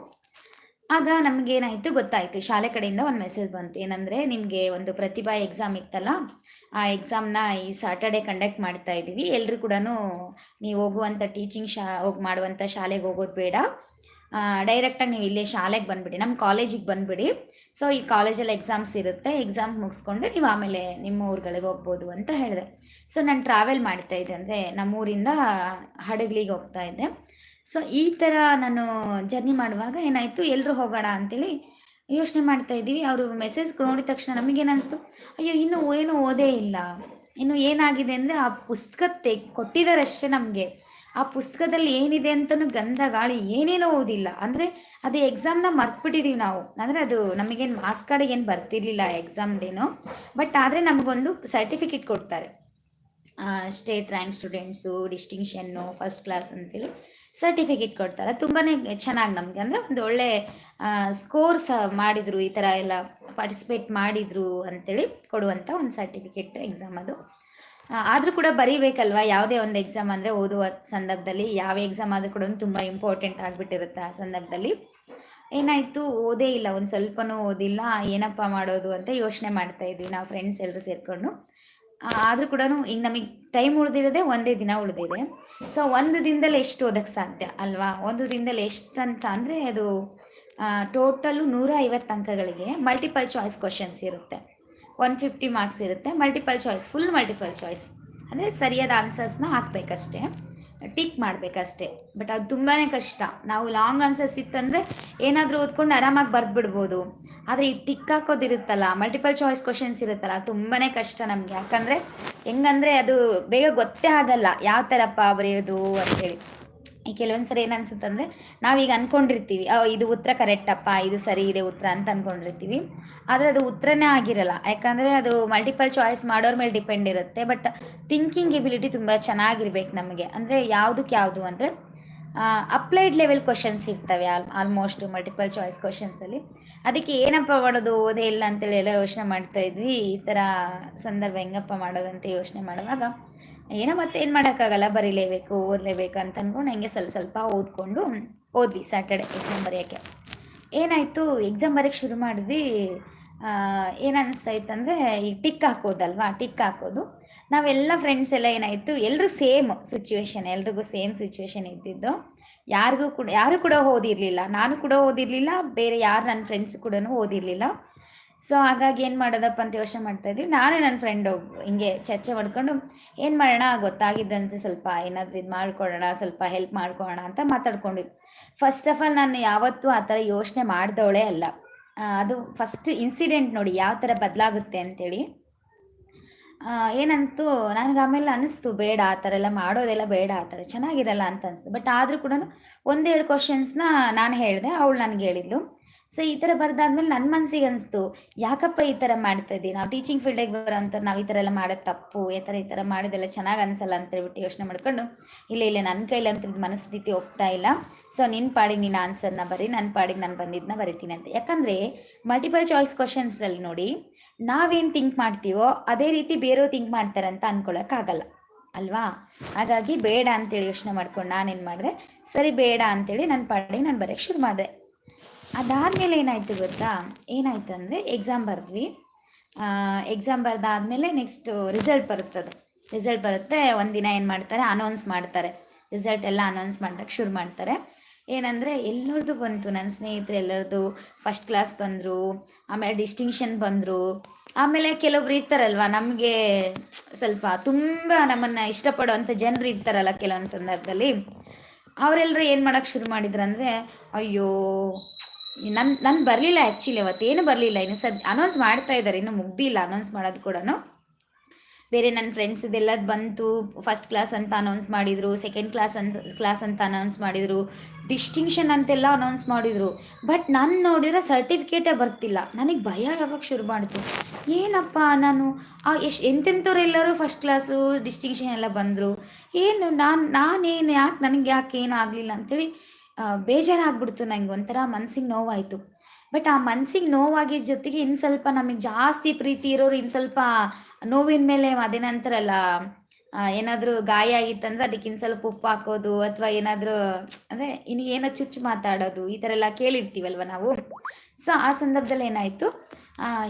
ಆಗ ನಮಗೇನಾಯಿತು ಗೊತ್ತಾಯಿತು, ಶಾಲೆ ಕಡೆಯಿಂದ ಒಂದು ಮೆಸೇಜ್ ಬಂತು, ಏನಂದರೆ ನಿಮಗೆ ಒಂದು ಪ್ರತಿಭಾ ಎಕ್ಸಾಮ್ ಇತ್ತಲ್ಲ, ಆ ಎಕ್ಸಾಮ್ನ ಈ ಸಾಟರ್ಡೆ ಕಂಡಕ್ಟ್ ಮಾಡ್ತಾ ಇದ್ದೀವಿ ಎಲ್ಲರೂ ಕೂಡ ನೀವು ಹೋಗುವಂಥ ಟೀಚಿಂಗ್ ಶಾ, ಹೋಗಿ ಮಾಡುವಂಥ ಶಾಲೆಗೆ ಹೋಗೋದು ಬೇಡ ಡೈರೆಕ್ಟಾಗಿ ನೀವು ಇಲ್ಲೇ ಶಾಲೆಗೆ ಬಂದುಬಿಡಿ ನಮ್ಮ ಕಾಲೇಜಿಗೆ ಬಂದುಬಿಡಿ. ಸೊ ಈ ಕಾಲೇಜಲ್ಲಿ ಎಕ್ಸಾಮ್ಸ್ ಇರುತ್ತೆ ಎಕ್ಸಾಮ್ ಮುಗಿಸ್ಕೊಂಡು ನೀವು ಆಮೇಲೆ ನಿಮ್ಮ ಊರುಗಳಿಗೆ ಹೋಗ್ಬೋದು ಅಂತ ಹೇಳಿದೆ. ಸೊ ನಾನು ಟ್ರಾವೆಲ್ ಮಾಡ್ತಾ ಇದ್ದೆ ಅಂದರೆ ನಮ್ಮೂರಿಂದ ಹಡಗ್ಲಿಗೆ ಹೋಗ್ತಾ ಇದ್ದೆ. ಸೊ ಈ ಥರ ನಾನು ಜರ್ನಿ ಮಾಡುವಾಗ ಏನಾಯಿತು ಎಲ್ಲರೂ ಹೋಗೋಣ ಅಂತೇಳಿ ಯೋಚನೆ ಮಾಡ್ತಾ ಇದ್ದೀವಿ. ಅವರು ಮೆಸೇಜ್ ನೋಡಿದ ತಕ್ಷಣ ನಮಗೇನು ಅನಿಸ್ತು, ಅಯ್ಯೋ, ಇನ್ನೂ ಏನೂ ಓದೇ ಇಲ್ಲ. ಇನ್ನು ಏನಾಗಿದೆ ಅಂದರೆ ಆ ಪುಸ್ತಕ ತೆಗ್ ಕೊಟ್ಟಿದ್ದಾರೆ ಅಷ್ಟೇ ನಮಗೆ. ಆ ಪುಸ್ತಕದಲ್ಲಿ ಏನಿದೆ ಅಂತಲೂ ಗಂಧ ಗಾಳಿ ಏನೇನೋ ಓದಿಲ್ಲ. ಅಂದರೆ ಅದು ಎಕ್ಸಾಮ್ನ ಮರ್ತ್ಬಿಟ್ಟಿದ್ದೀವಿ ನಾವು. ಅಂದರೆ ಅದು ನಮಗೇನು ಮಾರ್ಕ್ಸ್ ಕಾರ್ಡ್ ಏನು ಬರ್ತಿರ್ಲಿಲ್ಲ ಎಕ್ಸಾಮ್ದೇನೋ ಬಟ್ ಆದರೆ ನಮಗೊಂದು ಸರ್ಟಿಫಿಕೇಟ್ ಕೊಡ್ತಾರೆ. State rank students distinction first class ಅಂತೇಳಿ ಸರ್ಟಿಫಿಕೇಟ್ ಕೊಡ್ತಾರೆ. ತುಂಬಾ ಚೆನ್ನಾಗಿ ನಮಗೆ. ಅಂದರೆ ಒಂದು ಒಳ್ಳೆ ಸ್ಕೋರ್ ಸಹ ಮಾಡಿದರು, ಈ ಥರ ಎಲ್ಲ ಪಾರ್ಟಿಸಿಪೇಟ್ ಮಾಡಿದರು ಅಂತೇಳಿ ಕೊಡುವಂಥ ಒಂದು ಸರ್ಟಿಫಿಕೇಟ್ ಎಕ್ಸಾಮ್ ಅದು. ಆದರೂ ಕೂಡ ಬರೀಬೇಕಲ್ವಾ? ಯಾವುದೇ ಒಂದು ಎಕ್ಸಾಮ್ ಅಂದರೆ ಓದುವ ಸಂದರ್ಭದಲ್ಲಿ ಯಾವ ಎಕ್ಸಾಮ್ ಆದರೂ ಕೂಡ ತುಂಬ ಇಂಪಾರ್ಟೆಂಟ್ ಆಗಿಬಿಟ್ಟಿರುತ್ತೆ ಆ ಸಂದರ್ಭದಲ್ಲಿ. ಏನಾಯಿತು? ಓದೇ ಇಲ್ಲ, ಒಂದು ಸ್ವಲ್ಪನೂ ಓದಿಲ್ಲ, ಏನಪ್ಪ ಮಾಡೋದು ಅಂತ ಯೋಚನೆ ಮಾಡ್ತಾ ಇದ್ವಿ ನಾವು ಫ್ರೆಂಡ್ಸ್ ಎಲ್ಲರೂ ಸೇರ್ಕೊಂಡು. ಆದರೂ ಕೂಡ ಈಗ ನಮಗೆ ಟೈಮ್ ಉಳಿದಿರೋದೇ ಒಂದೇ ದಿನ ಉಳಿದಿದೆ. ಸೊ ಒಂದು ದಿನದಲ್ಲಿ ಎಷ್ಟು ಓದಕ್ಕೆ ಸಾಧ್ಯ ಅಲ್ವಾ? ಒಂದು ದಿನದಲ್ಲಿ ಎಷ್ಟು ಅಂತ ಅಂದರೆ ಅದು ಟೋಟಲು ನೂರ ಐವತ್ತು ಅಂಕಗಳಿಗೆ ಮಲ್ಟಿಪಲ್ ಚಾಯ್ಸ್ ಕ್ವಶನ್ಸ್ ಇರುತ್ತೆ. ಒನ್ ಫಿಫ್ಟಿ ಮಾರ್ಕ್ಸ್ ಇರುತ್ತೆ. Multiple choice full multiple choice ಅಂದರೆ ಸರಿಯಾದ ಆನ್ಸರ್ಸ್ನ ಹಾಕಬೇಕಷ್ಟೇ. ಟಿಕ್ ಮಾಡಬೇಕಷ್ಟೆ. ಬಟ್ ಅದು ತುಂಬಾ ಕಷ್ಟ. ನಾವು ಲಾಂಗ್ ಆನ್ಸರ್ಸ್ ಇತ್ತಂದರೆ ಏನಾದರೂ ಓದ್ಕೊಂಡು ಆರಾಮಾಗಿ ಬರೆದ್ಬಿಡ್ಬೋದು. ಆದರೆ ಈ ಟಿಕ್ ಹಾಕೋದಿರುತ್ತಲ್ಲ ಮಲ್ಟಿಪಲ್ ಚಾಯ್ಸ್ ಕ್ವಶನ್ಸ್ ಇರುತ್ತಲ್ಲ ತುಂಬಾ ಕಷ್ಟ ನಮಗೆ. ಯಾಕಂದರೆ ಹೆಂಗಂದರೆ ಅದು ಬೇಗ ಗೊತ್ತೇ ಆಗಲ್ಲ, ಯಾವ ಥರಪ್ಪ ಬರೆಯೋದು ಅಂತೇಳಿ. ಕೆಲವೊಂದು ಸರಿ ಏನು ಅನ್ಸುತ್ತೆ ಅಂದರೆ ನಾವೀಗ ಅಂದ್ಕೊಂಡಿರ್ತೀವಿ ಇದು ಉತ್ತರ ಕರೆಕ್ಟಪ್ಪ, ಇದು ಸರಿ, ಇದೆ ಉತ್ತರ ಅಂತ ಅಂದ್ಕೊಂಡಿರ್ತೀವಿ ಆದರೆ ಅದು ಉತ್ತರನೇ ಆಗಿರಲ್ಲ. ಯಾಕಂದರೆ ಅದು ಮಲ್ಟಿಪಲ್ ಚಾಯ್ಸ್ ಮಾಡೋರ ಮೇಲೆ ಡಿಪೆಂಡ್ ಇರುತ್ತೆ. ಬಟ್ ಥಿಂಕಿಂಗ್ ಎಬಿಲಿಟಿ ತುಂಬ ಚೆನ್ನಾಗಿರ್ಬೇಕು ನಮಗೆ. ಅಂದರೆ ಯಾವುದಕ್ಕೆ ಯಾವುದು ಅಂದರೆ ಅಪ್ಲೈಡ್ ಲೆವೆಲ್ ಕ್ವಶನ್ಸ್ ಇರ್ತವೆ ಆಲ್ ಆಲ್ಮೋಸ್ಟ್ ಮಲ್ಟಿಪಲ್ ಚಾಯ್ಸ್ ಕ್ವಶನ್ಸಲ್ಲಿ ಅದಕ್ಕೆ ಏನಪ್ಪ ಮಾಡೋದು, ಓದೇ ಇಲ್ಲ ಅಂತೇಳಿ ಎಲ್ಲ ಯೋಚನೆ ಮಾಡ್ತಾ ಇದ್ವಿ. ಈ ಥರ ಸಂದರ್ಭ ಹೆಂಗಪ್ಪ ಮಾಡೋದಂತ ಯೋಚನೆ ಮಾಡುವಾಗ ಏನೋ ಮತ್ತೆ ಏನು ಮಾಡೋಕ್ಕಾಗಲ್ಲ, ಬರೀಲೇಬೇಕು, ಓದಲೇಬೇಕು ಅಂತ ಅಂದ್ಕೊಂಡು ಹಂಗೆ ಸ್ವಲ್ಪ ಸ್ವಲ್ಪ ಓದ್ಕೊಂಡು ಓದ್ವಿ ಸ್ಯಾಟರ್ಡೆ ಎಕ್ಸಾಮ್ ಬರೆಯೋಕ್ಕೆ. ಏನಾಯಿತು ಎಕ್ಸಾಮ್ ಬರೆಯೋಕ್ಕೆ ಶುರು ಮಾಡಿದ್ವಿ. ಏನು ಅನ್ನಿಸ್ತಾ ಇತ್ತಂದರೆ ಈಗ ಟಿಕ್ ಹಾಕೋದಲ್ವಾ, ಟಿಕ್ ಹಾಕೋದು. ನಾವೆಲ್ಲ ಫ್ರೆಂಡ್ಸ್ ಎಲ್ಲ ಏನಾಯಿತು ಎಲ್ಲರೂ ಸೇಮ್ ಸಿಚುವೇಶನ್ ಎಲ್ರಿಗೂ ಸೇಮ್ ಸಿಚುವೇಶನ್ ಇದ್ದಿದ್ದು. ಯಾರಿಗೂ ಕೂಡ, ಯಾರು ಕೂಡ ಓದಿರಲಿಲ್ಲ, ನಾನು ಕೂಡ ಓದಿರಲಿಲ್ಲ, ಬೇರೆ ಯಾರು ನನ್ನ ಫ್ರೆಂಡ್ಸ್ ಕೂಡ ಓದಿರಲಿಲ್ಲ. ಸೊ ಹಾಗಾಗಿ ಏನು ಮಾಡೋದಪ್ಪ ಅಂತ ಯೋಚನೆ ಮಾಡ್ತಾ ಇದ್ವಿ ನಾನೇ ನನ್ನ ಫ್ರೆಂಡ್ ಹಿಂಗೆ ಚರ್ಚೆ ಮಾಡ್ಕೊಂಡು, ಏನು ಮಾಡೋಣ? ಗೊತ್ತಾಗಿದ್ದಂತೆ ಸ್ವಲ್ಪ ಏನಾದರೂ ಇದು ಮಾಡ್ಕೊಳ್ಳೋಣ ಸ್ವಲ್ಪ ಹೆಲ್ಪ್ ಮಾಡ್ಕೊಳ್ಳೋಣ ಅಂತ ಮಾತಾಡ್ಕೊಂಡ್ವಿ. ಫಸ್ಟ್ ಆಫ್ ಆಲ್ ನಾನು ಯಾವತ್ತೂ ಆ ಥರ ಯೋಚನೆ ಮಾಡಿದವಳೇ ಅಲ್ಲ. ಅದು ಫಸ್ಟ್ ಇನ್ಸಿಡೆಂಟ್ ನೋಡಿ ಯಾವ ಥರ ಬದಲಾಗುತ್ತೆ ಅಂತೇಳಿ. ಏನನ್ನಿಸ್ತು ನನಗೆ ಆಮೇಲೆ ಅನ್ನಿಸ್ತು ಬೇಡ, ಆ ಥರ ಎಲ್ಲ ಮಾಡೋದೆಲ್ಲ ಬೇಡ, ಆ ಥರ ಚೆನ್ನಾಗಿರಲ್ಲ ಅಂತ ಅನಿಸ್ತು. ಬಟ್ ಆದರೂ ಕೂಡ ಒಂದೆರಡು ಕ್ವಶನ್ಸ್ನ ನಾನು ಹೇಳಿದೆ, ಅವಳು ನನಗೆ ಹೇಳಿದ್ಲು. ಸೊ ಈ ಥರ ಬರ್ದಾದ್ಮೇಲೆ ನನ್ನ ಮನಸ್ಸಿಗೆ ಅನಿಸ್ತು, ಯಾಕಪ್ಪ ಈ ಥರ ಮಾಡ್ತಾ ಇದ್ದೀವಿ ನಾವು ಟೀಚಿಂಗ್ ಫೀಲ್ಡಿಗೆ ಬರೋಂಥ ನಾವು ಈ ಥರ ಎಲ್ಲ ಮಾಡೋದು ತಪ್ಪು, ಈ ಥರ ಈ ಥರ ಮಾಡೋದೆಲ್ಲ ಚೆನ್ನಾಗಿ ಅನ್ಸಲ್ಲ ಅಂತ ಹೇಳ್ಬಿಟ್ಟು ಯೋಚನೆ ಮಾಡ್ಕೊಂಡು, ಇಲ್ಲ ಇಲ್ಲ ನನ್ನ ಅಂತ ಮನಸ್ಥಿತಿ ಒಪ್ತಾ ಇಲ್ಲ. ಸೊ ನಿನ್ನ ಪಾಡಿಗೆ ನೀನು ಆನ್ಸರ್ನ ಬರಿ ನನ್ನ ಪಾಡಿಗೆ ನಾನು ಬಂದಿದ್ದನ್ನ ಬರಿತೀನಿ ಅಂತ. ಯಾಕಂದರೆ ಮಲ್ಟಿಪಲ್ ಚಾಯ್ಸ್ ಕ್ವಶನ್ಸಲ್ಲಿ ನೋಡಿ, ನಾವೇನು ಥಿಂಕ್ ಮಾಡ್ತೀವೋ, ಅದೇ ರೀತಿ ಬೇರೆಯವ್ರು ಥಿಂಕ್ ಮಾಡ್ತಾರೆ ಅಂತ ಅಂದ್ಕೊಳಕ್ಕಾಗಲ್ಲ ಅಲ್ವಾ? ಹಾಗಾಗಿ ಬೇಡ ಅಂತೇಳಿ ಯೋಚನೆ ಮಾಡ್ಕೊಂಡು ನಾನೇನು ಮಾಡಿದೆ, ಸರಿ ಬೇಡ ಅಂತೇಳಿ ನನ್ನ ಪಾಡಿಗೆ ನಾನು ಬರೋಕ್ಕೆ ಶುರು ಮಾಡಿದೆ. ಅದಾದಮೇಲೆ ಏನಾಯಿತು ಗೊತ್ತಾ? ಏನಾಯ್ತು ಅಂದರೆ ಎಕ್ಸಾಮ್ ಬರೆದ್ವಿ. ಎಕ್ಸಾಮ್ ಬರೆದಾದ್ಮೇಲೆ ನೆಕ್ಸ್ಟು ರಿಸಲ್ಟ್ ಬರುತ್ತದೆ ರಿಸಲ್ಟ್ ಬರುತ್ತೆ ಒಂದಿನ ಏನು ಮಾಡ್ತಾರೆ? ಅನೌನ್ಸ್ ಮಾಡ್ತಾರೆ. ರಿಸಲ್ಟ್ ಎಲ್ಲ ಅನೌನ್ಸ್ ಮಾಡೋಕ್ಕೆ ಶುರು ಮಾಡ್ತಾರೆ. ಏನಂದರೆ ಎಲ್ಲರದ್ದು ಬಂತು. ನನ್ನ ಸ್ನೇಹಿತರು ಎಲ್ಲರದ್ದು ಫಸ್ಟ್ ಕ್ಲಾಸ್ ಬಂದರು, ಆಮೇಲೆ ಡಿಸ್ಟಿಂಕ್ಷನ್ ಬಂದರು. ಆಮೇಲೆ ಕೆಲವೊಬ್ರು ಇರ್ತಾರಲ್ವ? ನಮಗೆ ಸ್ವಲ್ಪ ತುಂಬ ನಮ್ಮನ್ನು ಇಷ್ಟಪಡುವಂಥ ಜನರು ಇರ್ತಾರಲ್ಲ ಕೆಲವೊಂದು ಸಂದರ್ಭದಲ್ಲಿ. ಅವರೆಲ್ಲರೂ ಏನು ಮಾಡೋಕ್ಕೆ ಶುರು ಮಾಡಿದ್ರು ಅಂದರೆ ಅಯ್ಯೋ ನನ್ನ ನನ್ ಬರಲಿಲ್ಲ ಆ್ಯಕ್ಚುಲಿ ಅವತ್ತೇನು ಬರಲಿಲ್ಲ. ಇನ್ನು ಸದ್ ಅನೌನ್ಸ್ ಮಾಡ್ತಾ ಇದ್ದಾರೆ. ಇನ್ನು ಮುಗ್ದಿಲ್ಲ ಅನೌನ್ಸ್ ಮಾಡೋದು ಕೂಡ ಬೇರೆ ನನ್ನ ಫ್ರೆಂಡ್ಸ್ ಇದೆಲ್ಲ ಬಂತು. ಫಸ್ಟ್ ಕ್ಲಾಸ್ ಅಂತ ಅನೌನ್ಸ್ ಮಾಡಿದರು. ಸೆಕೆಂಡ್ ಕ್ಲಾಸ್ ಅಂತ ಕ್ಲಾಸ್ ಅಂತ ಅನೌನ್ಸ್ ಮಾಡಿದರು. ಡಿಸ್ಟಿಂಕ್ಷನ್ ಅಂತೆಲ್ಲ ಅನೌನ್ಸ್ ಮಾಡಿದರು. ಬಟ್ ನಾನು ನೋಡಿದ್ರೆ ಸರ್ಟಿಫಿಕೇಟೇ ಬರ್ತಿಲ್ಲ. ನನಗೆ ಭಯ ಆಗೋಕ್ಕೆ ಶುರು ಮಾಡ್ತು. ಏನಪ್ಪ ನಾನು? ಆ, ಎಷ್ಟು ಎಂತೆಂಥವ್ರೆಲ್ಲರೂ ಫಸ್ಟ್ ಕ್ಲಾಸು ಡಿಸ್ಟಿಂಕ್ಷನ್ ಎಲ್ಲ ಬಂದರು. ಏನು ನಾನು, ನಾನೇನು ಯಾಕೆ, ನನಗೆ ಯಾಕೆ ಏನೂ ಆಗಲಿಲ್ಲ ಬೇಜಾರಾಗ್ಬಿಡ್ತು ನನಗೆ ಒಂಥರ ಮನ್ಸಿಗೆ ನೋವಾಯಿತು. ಬಟ್ ಆ ಮನ್ಸಿಗೆ ನೋವಾಗಿದ್ದ ಜೊತೆಗೆ ಇನ್ನು ಸ್ವಲ್ಪ ನಮಗೆ ಜಾಸ್ತಿ ಪ್ರೀತಿ ಇರೋರು ಇನ್ನು ಸ್ವಲ್ಪ ನೋವಿನ ಮೇಲೆ ಅದೇನಂತಾರಲ್ಲ ಏನಾದರೂ ಗಾಯ ಆಗಿತ್ತಂದ್ರೆ ಅದಕ್ಕೆ ಇನ್ನು ಸ್ವಲ್ಪ ಉಪ್ಪು ಹಾಕೋದು ಅಥವಾ ಏನಾದರೂ, ಅಂದರೆ ಇನ್ನು ಏನೋ ಚುಚ್ಚು ಮಾತಾಡೋದು ಈ ಥರ ಎಲ್ಲ ಕೇಳಿರ್ತೀವಲ್ವ ನಾವು. ಸೊ ಆ ಸಂದರ್ಭದಲ್ಲಿ ಏನಾಯಿತು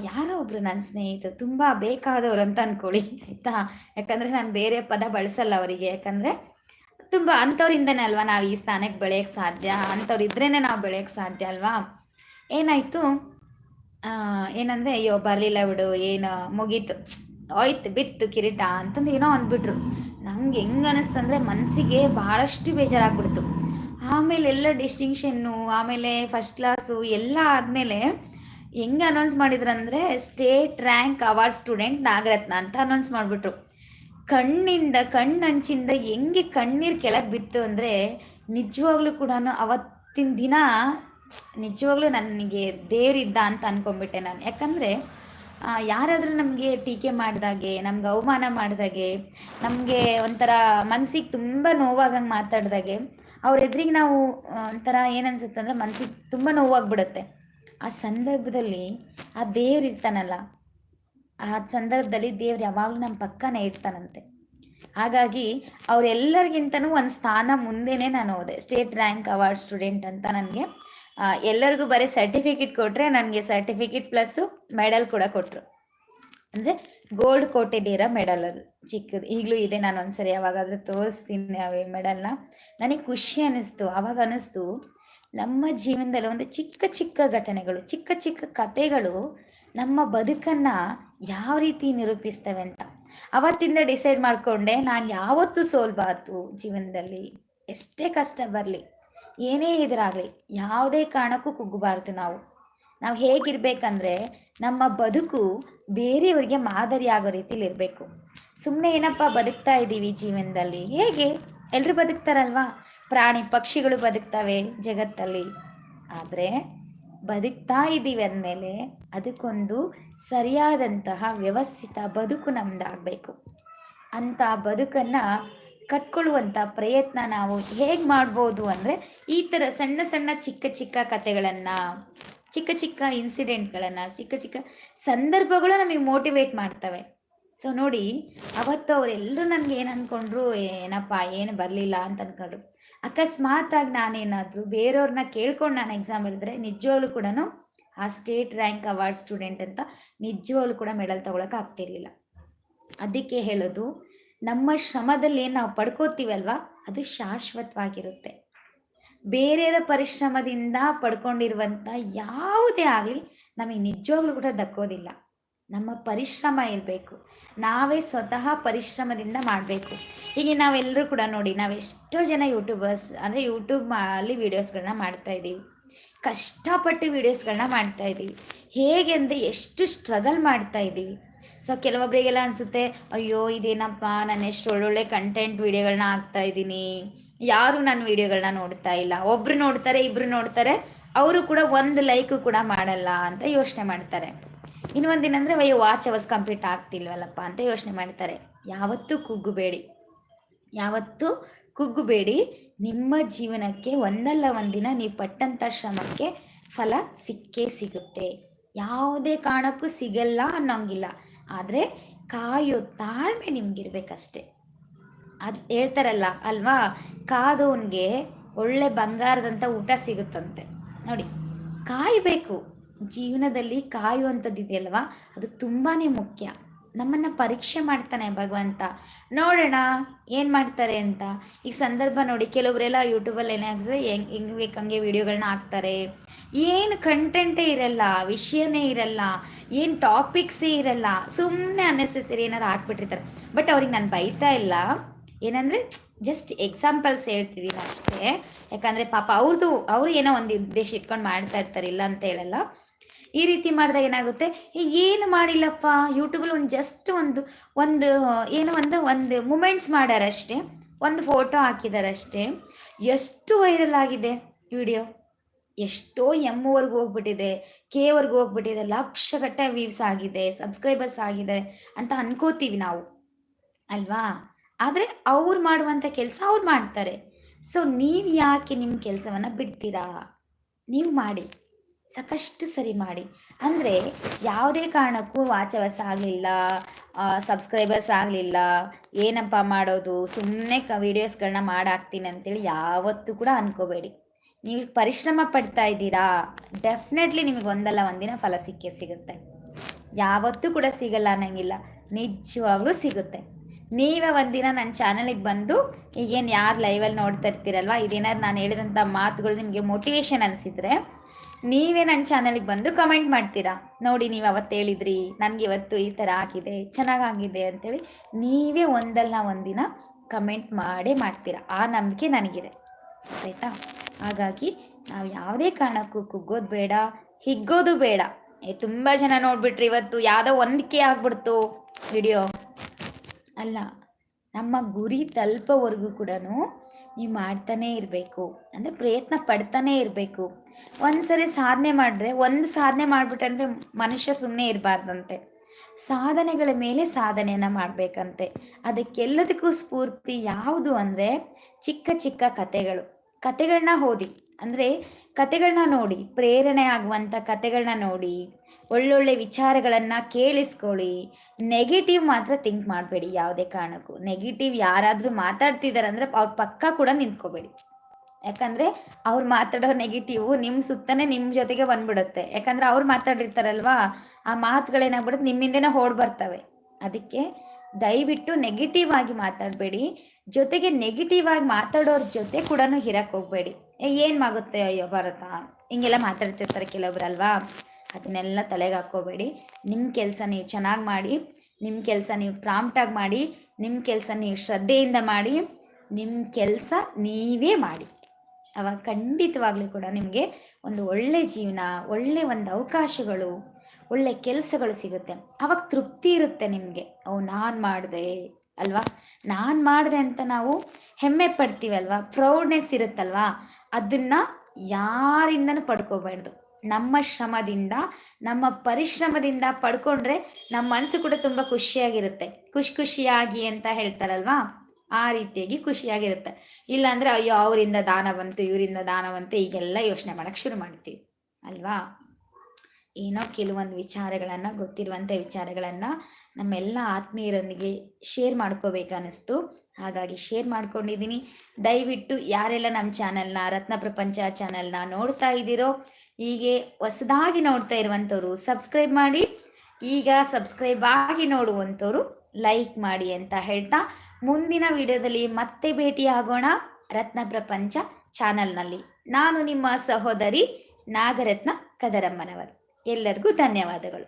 ಯಾರೋ ಒಬ್ರು ನನ್ನ ಸ್ನೇಹಿತರು ತುಂಬ ಬೇಕಾದವ್ರು ಅಂತ ಅಂದ್ಕೊಳ್ಳಿ ಆಯಿತಾ? ಯಾಕಂದರೆ ನಾನು ಬೇರೆ ಪದ ಬಳಸಲ್ಲ ಅವರಿಗೆ, ಯಾಕಂದರೆ ತುಂಬ ಅಂಥವ್ರಿಂದನೇ ಅಲ್ವಾ ನಾವು ಈ ಸ್ಥಾನಕ್ಕೆ ಬೆಳೆಯೋಕ್ಕೆ ಸಾಧ್ಯ? ಅಂಥವ್ರು ಇದ್ರೇ ನಾವು ಬೆಳೆಯೋಕ್ಕೆ ಸಾಧ್ಯ ಅಲ್ವಾ? ಏನಾಯಿತು? ಏನಂದರೆ, ಅಯ್ಯೋ, ಬರಲಿಲ್ಲ ಬಿಡು, ಏನು, ಮುಗೀತು. ಆಯ್ತು ಬಿತ್ತು ಕಿರೀಟ ಅಂತಂದು ಏನೋ ಅಂದ್ಬಿಟ್ರು. ನಂಗೆ ಹೆಂಗೆ ಅನ್ನಿಸ್ತಂದರೆ ಮನಸ್ಸಿಗೆ ಭಾಳಷ್ಟು ಬೇಜಾರಾಗ್ಬಿಡ್ತು. ಆಮೇಲೆ ಎಲ್ಲ ಡಿಸ್ಟಿಂಕ್ಷನ್ನು, ಆಮೇಲೆ ಫಸ್ಟ್ ಕ್ಲಾಸು ಎಲ್ಲ ಆದಮೇಲೆ ಹೆಂಗೆ announce ಮಾಡಿದ್ರಂದರೆ, state rank award student Nagaratna ಅಂತ ಅನೌನ್ಸ್ ಮಾಡಿಬಿಟ್ರು. ಕಣ್ಣಿಂದ, ಕಣ್ಣಂಚಿಂದ ಹೆಂಗೆ ಕಣ್ಣೀರು ಕೆಳಗೆ ಬಿತ್ತು ಅಂದರೆ ನಿಜವಾಗ್ಲೂ ಕೂಡ ಅವತ್ತಿನ ದಿನ ನಿಜವಾಗ್ಲೂ ನನಗೆ ದೇವರಿದ್ದ ಅಂತ ಅಂದ್ಕೊಂಡ್ಬಿಟ್ಟೆ ನಾನು. ಯಾಕಂದರೆ ಯಾರಾದರೂ ನಮಗೆ ಟೀಕೆ ಮಾಡಿದಾಗೆ, ನಮ್ಗೆ ಅವಮಾನ ಮಾಡಿದಾಗೆ, ನಮಗೆ ಒಂಥರ ಮನಸ್ಸಿಗೆ ತುಂಬ ನೋವಾಗಂಗೆ ಮಾತಾಡಿದಾಗೆ ಅವ್ರ ಎದುರಿಗೆ ನಾವು ಒಂಥರ ಏನನ್ಸುತ್ತೆ ಅಂದರೆ ಮನಸ್ಸಿಗೆ ತುಂಬ ನೋವಾಗ್ಬಿಡುತ್ತೆ. ಆ ಸಂದರ್ಭದಲ್ಲಿ ಆ ದೇವ್ರು ಇರ್ತಾನಲ್ಲ ಆ ಸಂದರ್ಭದಲ್ಲಿ ದೇವ್ರು ಯಾವಾಗಲೂ ನಮ್ಮ ಪಕ್ಕನೇ ಇರ್ತಾನಂತೆ. ಹಾಗಾಗಿ ಅವರೆಲ್ಲರಿಗಿಂತನೂ ಒಂದು ಸ್ಥಾನ ಮುಂದೆನೇ ನಾನು ಹೋದೆ. ಸ್ಟೇಟ್ ರ್ಯಾಂಕ್ ಅವಾರ್ಡ್ ಸ್ಟೂಡೆಂಟ್ ಅಂತ ನನಗೆ. ಎಲ್ಲರಿಗೂ ಬರೀ ಸರ್ಟಿಫಿಕೇಟ್ ಕೊಟ್ಟರೆ ನನಗೆ ಸರ್ಟಿಫಿಕೇಟ್ ಪ್ಲಸ್ಸು ಮೆಡಲ್ ಕೂಡ ಕೊಟ್ಟರು ಅಂದರೆ ಗೋಲ್ಡ್ ಕೋಟೆಡ್ ಇರೋ ಮೆಡಲ್ ಅದು. ಚಿಕ್ಕದು. ಈಗಲೂ ಇದೆ, ನಾನು ಒಂದ್ಸರಿ ಯಾವಾಗಾದರೂ ತೋರಿಸ್ತೀನಿ ಆ ಮೆಡಲ್ನ. ನನಗೆ ಖುಷಿ ಅನ್ನಿಸ್ತು ಆವಾಗ ಅನ್ನಿಸ್ತು ನಮ್ಮ ಜೀವನದಲ್ಲಿ ಒಂದು ಚಿಕ್ಕ ಚಿಕ್ಕ ಘಟನೆಗಳು, ಚಿಕ್ಕ ಚಿಕ್ಕ ಕಥೆಗಳು ನಮ್ಮ ಬದುಕನ್ನು ಯಾವ ರೀತಿ ನಿರೂಪಿಸ್ತವೆ ಅಂತ. ಅವತ್ತಿಂದ ಡಿಸೈಡ್ ಮಾಡಿಕೊಂಡೆ, ನಾನು ಯಾವತ್ತೂ ಸೋಲ್ಬಾರ್ದು ಜೀವನದಲ್ಲಿ. ಎಷ್ಟೇ ಕಷ್ಟ ಬರಲಿ, ಏನೇ ಎದುರಾಗಲಿ ಯಾವುದೇ ಕಾರಣಕ್ಕೂ ಕುಗ್ಗಬಾರ್ದು ನಾವು. ನಾವು ಹೇಗಿರ್ಬೇಕಂದ್ರೆ, ನಮ್ಮ ಬದುಕು ಬೇರೆಯವರಿಗೆ ಮಾದರಿ ಆಗೋ ರೀತಿಲಿ ಇರಬೇಕು. ಸುಮ್ಮನೆ ಏನಪ್ಪ ಬದುಕ್ತಾ ಇದ್ದೀವಿ ಜೀವನದಲ್ಲಿ? ಹೇಗೆ? ಎಲ್ಲರೂ ಬದುಕ್ತಾರಲ್ವಾ? ಪ್ರಾಣಿ ಪಕ್ಷಿಗಳು ಬದುಕ್ತವೆ ಜಗತ್ತಲ್ಲಿ. ಆದರೆ ಬದುಕ್ತಾ ಇದ್ದೀವಿ ಅಂದಮೇಲೆ ಅದಕ್ಕೊಂದು ಸರಿಯಾದಂತಹ ವ್ಯವಸ್ಥಿತ ಬದುಕು ನಮ್ಮದಾಗಬೇಕು ಅಂಥ ಬದುಕನ್ನು ಕಟ್ಕೊಳ್ಳುವಂಥ ಪ್ರಯತ್ನ ನಾವು ಹೇಗೆ ಮಾಡ್ಬೋದು ಅಂದರೆ ಈ ಥರ ಸಣ್ಣ ಸಣ್ಣ ಚಿಕ್ಕ ಚಿಕ್ಕ ಕತೆಗಳನ್ನು ಚಿಕ್ಕ ಚಿಕ್ಕ ಇನ್ಸಿಡೆಂಟ್ಗಳನ್ನು ಚಿಕ್ಕ ಚಿಕ್ಕ ಸಂದರ್ಭಗಳು ನಮಗೆ ಮೋಟಿವೇಟ್ ಮಾಡ್ತವೆ. ಸೊ ನೋಡಿ, ಅವತ್ತು ಅವರೆಲ್ಲರೂ ನನಗೆ ಏನು ಅಂದ್ಕೊಂಡ್ರು ಏನಪ್ಪ, ಏನು ಬರಲಿಲ್ಲ ಅಂತ ಅಂದ್ಕೊಂಡ್ರು ಅಕಸ್ಮಾತಾಗಿ ನಾನೇನಾದರೂ ಬೇರೆಯವ್ರನ್ನ ಕೇಳ್ಕೊಂಡು ನಾನು ಎಕ್ಸಾಮ್ ಬರೆದ್ರೆ ನಿಜವಾಗ್ಲೂ ಕೂಡ ಆ ಸ್ಟೇಟ್ ರ್ಯಾಂಕ್ ಅವಾರ್ಡ್ ಸ್ಟೂಡೆಂಟ್ ಅಂತ ನಿಜವಾಗ್ಲೂ ಕೂಡ ಮೆಡಲ್ ತೊಗೊಳಕ್ಕೆ ಆಗ್ತಿರ್ಲಿಲ್ಲ. ಅದಕ್ಕೆ ಹೇಳೋದು, ನಮ್ಮ ಶ್ರಮದಲ್ಲಿ ಏನು ನಾವು ಪಡ್ಕೋತೀವಲ್ವ? ಅದು ಶಾಶ್ವತವಾಗಿರುತ್ತೆ. ಬೇರೆಯವರ ಪರಿಶ್ರಮದಿಂದ ಪಡ್ಕೊಂಡಿರುವಂಥ ಯಾವುದೇ ಆಗಲಿ ನಮಗೆ ನಿಜವಾಗ್ಲೂ ಕೂಡ ದಕ್ಕೋದಿಲ್ಲ. ನಮ್ಮ ಪರಿಶ್ರಮ ಇರಬೇಕು. ನಾವೇ ಸ್ವತಃ ಪರಿಶ್ರಮದಿಂದ ಮಾಡಬೇಕು. ಈಗ ನಾವೆಲ್ಲರೂ ಕೂಡ ನೋಡಿ ನಾವು ಎಷ್ಟೋ ಜನ ಯೂಟ್ಯೂಬರ್ಸ್ ಅಂದರೆ ಯೂಟ್ಯೂಬ್ ಅಲ್ಲಿ ವೀಡಿಯೋಸ್ಗಳನ್ನ ಮಾಡ್ತಾ ಇದ್ದೀವಿ. ಕಷ್ಟಪಟ್ಟು ವೀಡಿಯೋಸ್ಗಳನ್ನ ಮಾಡ್ತಾ ಇದ್ದೀವಿ. ಹೇಗೆ ಅಂದರೆ ಎಷ್ಟು ಸ್ಟ್ರಗಲ್ ಮಾಡ್ತಾ ಇದ್ದೀವಿ. ಸೊ ಕೆಲವೊಬ್ಬರಿಗೆಲ್ಲ ಅನಿಸುತ್ತೆ, ಅಯ್ಯೋ, ಇದೇನಪ್ಪ ನಾನು ಎಷ್ಟು ಒಳ್ಳೊಳ್ಳೆ ಕಂಟೆಂಟ್ ವೀಡಿಯೋಗಳನ್ನ ಹಾಕ್ತಾ ಇದ್ದೀನಿ. ಯಾರು ನನ್ನ ವೀಡಿಯೋಗಳನ್ನ ನೋಡ್ತಾ ಇಲ್ಲ. ಒಬ್ರು ನೋಡ್ತಾರೆ, ಇಬ್ರು ನೋಡ್ತಾರೆ. ಅವರು ಕೂಡ ಒಂದು ಲೈಕು ಕೂಡ ಮಾಡಲ್ಲ, ಅಂತ ಯೋಚನೆ ಮಾಡ್ತಾರೆ. ಇನ್ನು ಅಂದರೆ, ಅಯ್ಯೋ ವಾಚ್ ಅವರ್ಸ್ ಕಂಪ್ಲೀಟ್ ಆಗ್ತಿಲ್ವಲ್ಲಪ್ಪ ಅಂತ ಯೋಚನೆ ಮಾಡ್ತಾರೆ ಯಾವತ್ತೂ ಕುಗ್ಗುಬೇಡಿ. ಯಾವತ್ತೂ ಕುಗ್ಗುಬೇಡಿ. ನಿಮ್ಮ ಜೀವನಕ್ಕೆ ಒಂದಲ್ಲ ಒಂದಿನ ನೀವು ಪಟ್ಟಂಥ ಶ್ರಮಕ್ಕೆ ಫಲ ಸಿಕ್ಕೇ ಸಿಗುತ್ತೆ. ಯಾವುದೇ ಕಾರಣಕ್ಕೂ ಸಿಗಲ್ಲ ಅನ್ನೋಂಗಿಲ್ಲ. ಆದರೆ, ಕಾಯೋ ತಾಳ್ಮೆ ನಿಮಗಿರ್ಬೇಕಷ್ಟೆ. ಅದು ಹೇಳ್ತಾರಲ್ಲ ಅಲ್ವಾ ಕಾದವನಿಗೆ ಒಳ್ಳೆ ಬಂಗಾರದಂಥ ಊಟ ಸಿಗುತ್ತಂತೆ. ನೋಡಿ, ಕಾಯಬೇಕು. ಜೀವನದಲ್ಲಿ ಕಾಯುವಂಥದ್ದು ಇದೆಯಲ್ವಾ ಅದು ತುಂಬಾ ಮುಖ್ಯ. ನಮ್ಮನ್ನು ಪರೀಕ್ಷೆ ಮಾಡ್ತಾನೆ ಭಗವಂತ. ನೋಡೋಣ, ಏನು ಮಾಡ್ತಾರೆ ಅಂತ. ಈಗ ಸಂದರ್ಭ ನೋಡಿ ಕೆಲವರೆಲ್ಲ ಯೂಟ್ಯೂಬಲ್ಲಿ ಏನೇ ಆಗ್ತದೆ ಹೆಂಗೆ ಹೆಂಗೆ ಬೇಕಂಗೆ ವೀಡಿಯೋಗಳನ್ನ ಹಾಕ್ತಾರೆ. ಏನು ಕಂಟೆಂಟೇ ಇರಲ್ಲ, ವಿಷಯನೇ ಇರಲ್ಲ, ಏನು ಟಾಪಿಕ್ಸೇ ಇರಲ್ಲ ಸುಮ್ಮನೆ ಅನ್ನೆಸೆಸರಿ ಏನಾರು ಹಾಕ್ಬಿಟ್ಟಿರ್ತಾರೆ. ಬಟ್ ಅವ್ರಿಗೆ ನಾನು ಬೈತಾ ಇಲ್ಲ. ಏನಂದರೆ ಜಸ್ಟ್ ಎಕ್ಸಾಂಪಲ್ಸ್ ಹೇಳ್ತಿದ್ದೀನಿ ಅಷ್ಟೇ. ಯಾಕಂದರೆ ಪಾಪ ಅವ್ರದ್ದು ಅವರು ಏನೋ ಒಂದು ಉದ್ದೇಶ ಇಟ್ಕೊಂಡು ಮಾಡ್ತಾ ಇರ್ತಾರೆ, ಇಲ್ಲ ಅಂತ ಹೇಳಲ್ಲ. ಈ ರೀತಿ ಮಾಡಿದಾಗ ಏನಾಗುತ್ತೆ? "ಏ, ಏನು ಮಾಡಿಲ್ಲಪ್ಪ? ಯೂಟ್ಯೂಬಲ್ಲಿ ಒಂದು ಜಸ್ಟ್ ಒಂದು ಒಂದು ಏನೋ ಒಂದು ಒಂದು ಮೂಮೆಂಟ್ಸ್ ಮಾಡ್ಯಾರಷ್ಟೇ. ಒಂದು ಫೋಟೋ ಹಾಕಿದಾರಷ್ಟೇ. ಎಷ್ಟು ವೈರಲ್ ಆಗಿದೆ ವಿಡಿಯೋ ಎಷ್ಟೋ ಎಮ್ವರೆಗೂ ಹೋಗ್ಬಿಟ್ಟಿದೆ. ಕೆವರೆಗೂ ಹೋಗ್ಬಿಟ್ಟಿದೆ. ಲಕ್ಷಗಟ್ಟೆ ವ್ಯೂಸ್ ಆಗಿದೆ. ಸಬ್ಸ್ಕ್ರೈಬರ್ಸ್ ಆಗಿದೆ ಅಂತ ಅನ್ಕೋತೀವಿ ನಾವು. ಅಲ್ವಾ? ಆದರೆ ಅವ್ರು ಮಾಡುವಂಥ ಕೆಲಸ ಅವ್ರು ಮಾಡ್ತಾರೆ. ಸೊ ನೀವು ಯಾಕೆ ನಿಮ್ಮ ಕೆಲಸವನ್ನು ಬಿಡ್ತೀರಾ? ನೀವು ಮಾಡಿ. ಸಾಕಷ್ಟು ಸರಿ ಮಾಡಿ. ಅಂದರೆ ಯಾವುದೇ ಕಾರಣಕ್ಕೂ ವಾಚವಸ ಆಗಲಿಲ್ಲ ಸಬ್ಸ್ಕ್ರೈಬರ್ಸ್ ಆಗಲಿಲ್ಲ, ಏನಪ್ಪ ಮಾಡೋದು ಸುಮ್ಮನೆ ಕ ವೀಡಿಯೋಸ್ಗಳನ್ನ ಮಾಡಾಕ್ತೀನಿ ಅಂತೇಳಿ ಯಾವತ್ತೂ ಕೂಡ ಅನ್ಕೋಬೇಡಿ. ನೀವು ಪರಿಶ್ರಮ ಪಡ್ತಾ ಇದ್ದೀರಾ ಡೆಫಿನೆಟ್ಲಿ ನಿಮಗೆ ಒಂದಲ್ಲ ಒಂದಿನ ಫಲ ಸಿಕ್ಕೇ ಸಿಗುತ್ತೆ. ಯಾವತ್ತೂ ಕೂಡ ಸಿಗಲ್ಲ ಅನ್ನಂಗಿಲ್ಲ, ನಿಜವಾಗ್ಲೂ ಸಿಗುತ್ತೆ. ನೀವೇ ಒಂದಿನ ನನ್ನ ಚಾನಲಿಗೆ ಬಂದು, ಈಗೇನು ಯಾರು ಲೈವಲ್ಲಿ ನೋಡ್ತಾ ಇರ್ತೀರಲ್ವ, ಇದೇನಾದ್ರು ನಾನು ಹೇಳಿದಂಥ ಮಾತುಗಳು ನಿಮಗೆ ಮೋಟಿವೇಶನ್ ಅನಿಸಿದರೆ ನೀವೇ ನನ್ನ ಚಾನಲ್ಗೆ ಬಂದು ಕಮೆಂಟ್ ಮಾಡ್ತೀರಾ? ನೋಡಿ ನೀವು ಅವತ್ತು ಹೇಳಿದ್ರಿ, ನನಗೆ ಇವತ್ತು ಈ ಥರ ಆಗಿದೆ, ಚೆನ್ನಾಗಾಗಿದೆ ಅಂತೇಳಿ ನೀವೇ ಒಂದಲ್ಲ ಒಂದಿನ ಕಮೆಂಟ್ ಮಾಡೇ ಮಾಡ್ತೀರಾ? ಆ ನಂಬಿಕೆ ನನಗಿದೆ. ಆಯಿತಾ? ಹಾಗಾಗಿ ನಾವು ಯಾವುದೇ ಕಾರಣಕ್ಕೂ ಕುಗ್ಗೋದು ಬೇಡ, ಹಿಗ್ಗೋದು ಬೇಡ. ಏ, ತುಂಬ ಜನ ನೋಡ್ಬಿಟ್ರಿ ಇವತ್ತು, ಯಾವುದೋ ಒಂದಕ್ಕೆ ಆಗ್ಬಿಡ್ತು ವಿಡಿಯೋ ಅಲ್ಲ. ನಮ್ಮ ಗುರಿ ತಲುಪೋವರೆಗೂ ಕೂಡ ನೀವು ಮಾಡ್ತಾನೇ ಇರಬೇಕು. ಅಂದರೆ ಪ್ರಯತ್ನ ಪಡ್ತಾನೇ ಇರಬೇಕು. ಒಂದು ಸರಿ ಸಾಧನೆ ಮಾಡಿದ್ರೆ, ಒಂದು ಸಾಧನೆ ಮಾಡಿಬಿಟ್ಟಂದ್ರೆ ಮನುಷ್ಯ ಸುಮ್ಮನೆ ಇರಬಾರ್ದಂತೆ. ಸಾಧನೆಗಳ ಮೇಲೆ ಸಾಧನೆಯನ್ನು ಮಾಡಬೇಕಂತೆ. ಅದಕ್ಕೆಲ್ಲದಕ್ಕೂ ಸ್ಫೂರ್ತಿ ಯಾವುದು ಅಂದರೆ ಚಿಕ್ಕ ಚಿಕ್ಕ ಕತೆಗಳು ಕತೆಗಳನ್ನ ಓದಿ. ಅಂದರೆ ಕತೆಗಳನ್ನ ನೋಡಿ, ಪ್ರೇರಣೆ ಆಗುವಂಥ ಕತೆಗಳನ್ನ ನೋಡಿ ಒಳ್ಳೊಳ್ಳೆ ವಿಚಾರಗಳನ್ನು ಕೇಳಿಸ್ಕೊಳ್ಳಿ. ನೆಗೆಟಿವ್ ಮಾತ್ರ ಥಿಂಕ್ ಮಾಡಬೇಡಿ, ಯಾವುದೇ ಕಾರಣಕ್ಕೂ. ನೆಗೆಟಿವ್ ಯಾರಾದರೂ ಮಾತಾಡ್ತಿದ್ದಾರೆ ಅಂದರೆ ಅವ್ರ ಪಕ್ಕ ಕೂಡ ನಿಂತ್ಕೋಬೇಡಿ. ಯಾಕಂದರೆ ಅವ್ರು ಮಾತಾಡೋ ನೆಗೆಟಿವ್ ನಿಮ್ಮ ಸುತ್ತನೇ ನಿಮ್ಮ ಜೊತೆಗೆ ಬಂದ್ಬಿಡುತ್ತೆ. ಯಾಕಂದರೆ ಅವ್ರು ಮಾತಾಡಿರ್ತಾರಲ್ವಾ, ಆ ಮಾತುಗಳೇನಾಗ್ಬಿಡುತ್ತೆ ನಿಮ್ಮಿಂದನೇ ಹೋಡ್ ಬರ್ತವೆ. ಅದಕ್ಕೆ ದಯವಿಟ್ಟು ನೆಗೆಟಿವ್ ಆಗಿ ಮಾತಾಡಬೇಡಿ. ಜೊತೆಗೆ ನೆಗೆಟಿವ್ ಆಗಿ ಮಾತಾಡೋರ ಜೊತೆ ಕೂಡ ಇರಕ್ಕೆ ಹೋಗಬೇಡಿ. ಏನು ಆಗುತ್ತೆ ಅಯ್ಯೋ, ಭಾರತ? ಹಿಂಗೆಲ್ಲ ಮಾತಾಡ್ತಿರ್ತಾರೆ ಕೆಲವೊಬ್ರು ಅದನ್ನೆಲ್ಲ ತಲೆಗೆ ಹಾಕ್ಕೋಬೇಡಿ. ನಿಮ್ಮ ಕೆಲಸ ನೀವು ಚೆನ್ನಾಗಿ ಮಾಡಿ ನಿಮ್ಮ ಕೆಲಸ ನೀವು ಪ್ರಾಂಪ್ಟಾಗಿ ಮಾಡಿ ನಿಮ್ಮ ಕೆಲಸ ನೀವು ಶ್ರದ್ಧೆಯಿಂದ ಮಾಡಿ ನಿಮ್ಮ ಕೆಲಸ ನೀವೇ ಮಾಡಿ. ಅವಾಗ ಖಂಡಿತವಾಗಲೂ ಕೂಡ ನಿಮಗೆ ಒಂದು ಒಳ್ಳೆ ಜೀವನ, ಒಳ್ಳೆ ಒಂದು ಅವಕಾಶಗಳು, ಒಳ್ಳೆ ಕೆಲಸಗಳು ಸಿಗುತ್ತೆ. ಅವಾಗ ತೃಪ್ತಿ ಇರುತ್ತೆ ನಿಮಗೆ. ಓ, ನಾನು ಮಾಡಿದೆ, ಅಲ್ವಾ? ನಾನು ಮಾಡಿದೆ ಅಂತ ನಾವು ಹೆಮ್ಮೆ ಪಡ್ತೀವಲ್ವಾ? ಪ್ರೌಡ್ನೆಸ್ ಇರುತ್ತಲ್ವಾ? ಅದನ್ನು ಯಾರಿಂದನೂ ಪಡ್ಕೋಬಾರ್ದು. ನಮ್ಮ ಶ್ರಮದಿಂದ, ನಮ್ಮ ಪರಿಶ್ರಮದಿಂದ ಪಡ್ಕೊಂಡ್ರೆ ನಮ್ಮ ಮನಸ್ಸು ಕೂಡ ತುಂಬ ಖುಷಿಯಾಗಿರುತ್ತೆ. ಖುಷಿ ಖುಷಿಯಾಗಿ ಅಂತ ಹೇಳ್ತಾರಲ್ವಾ? ಆ ರೀತಿಯಾಗಿ ಖುಷಿಯಾಗಿರುತ್ತೆ. ಇಲ್ಲಾಂದರೆ ಅಯ್ಯೋ, ಅವರಿಂದ ದಾನ ಬಂತು ಇವರಿಂದ ದಾನ ಬಂತು ಈಗೆಲ್ಲ ಯೋಚನೆ ಮಾಡಕ್ಕೆ ಶುರು ಮಾಡ್ತೀವಿ. ಅಲ್ವಾ? ಏನೋ ಕೆಲವೊಂದು ವಿಚಾರಗಳನ್ನು ಗೊತ್ತಿರುವಂಥ ವಿಚಾರಗಳನ್ನು ನಮ್ಮೆಲ್ಲ ಆತ್ಮೀಯರೊಂದಿಗೆ ಶೇರ್ ಮಾಡ್ಕೋಬೇಕನ್ನಿಸ್ತು. ಹಾಗಾಗಿ ಶೇರ್ ಮಾಡ್ಕೊಂಡಿದ್ದೀನಿ. ದಯವಿಟ್ಟು ಯಾರೆಲ್ಲ ನಮ್ಮ ಚಾನಲ್ನ, ರತ್ನ ಪ್ರಪಂಚ ಚಾನಲ್ನ ನೋಡ್ತಾ ಇದ್ದೀರೋ ಹೀಗೆ ಹೊಸದಾಗಿ ನೋಡ್ತಾ ಇರುವಂಥವ್ರು ಸಬ್ಸ್ಕ್ರೈಬ್ ಮಾಡಿ, ಈಗ ಸಬ್ಸ್ಕ್ರೈಬ್ ಆಗಿ ನೋಡುವಂಥವ್ರು ಲೈಕ್ ಮಾಡಿ ಅಂತ ಹೇಳ್ತಾ ಮುಂದಿನ ವಿಡಿಯೋದಲ್ಲಿ ಮತ್ತೆ ಭೇಟಿಯಾಗೋಣ ರತ್ನ ಪ್ರಪಂಚ ಚಾನಲ್ನಲ್ಲಿ ನಾನು ನಿಮ್ಮ ಸಹೋದರಿ ನಾಗರತ್ನ ಕದರಮ್ಮನವರು. ಎಲ್ಲರಿಗೂ ಧನ್ಯವಾದಗಳು.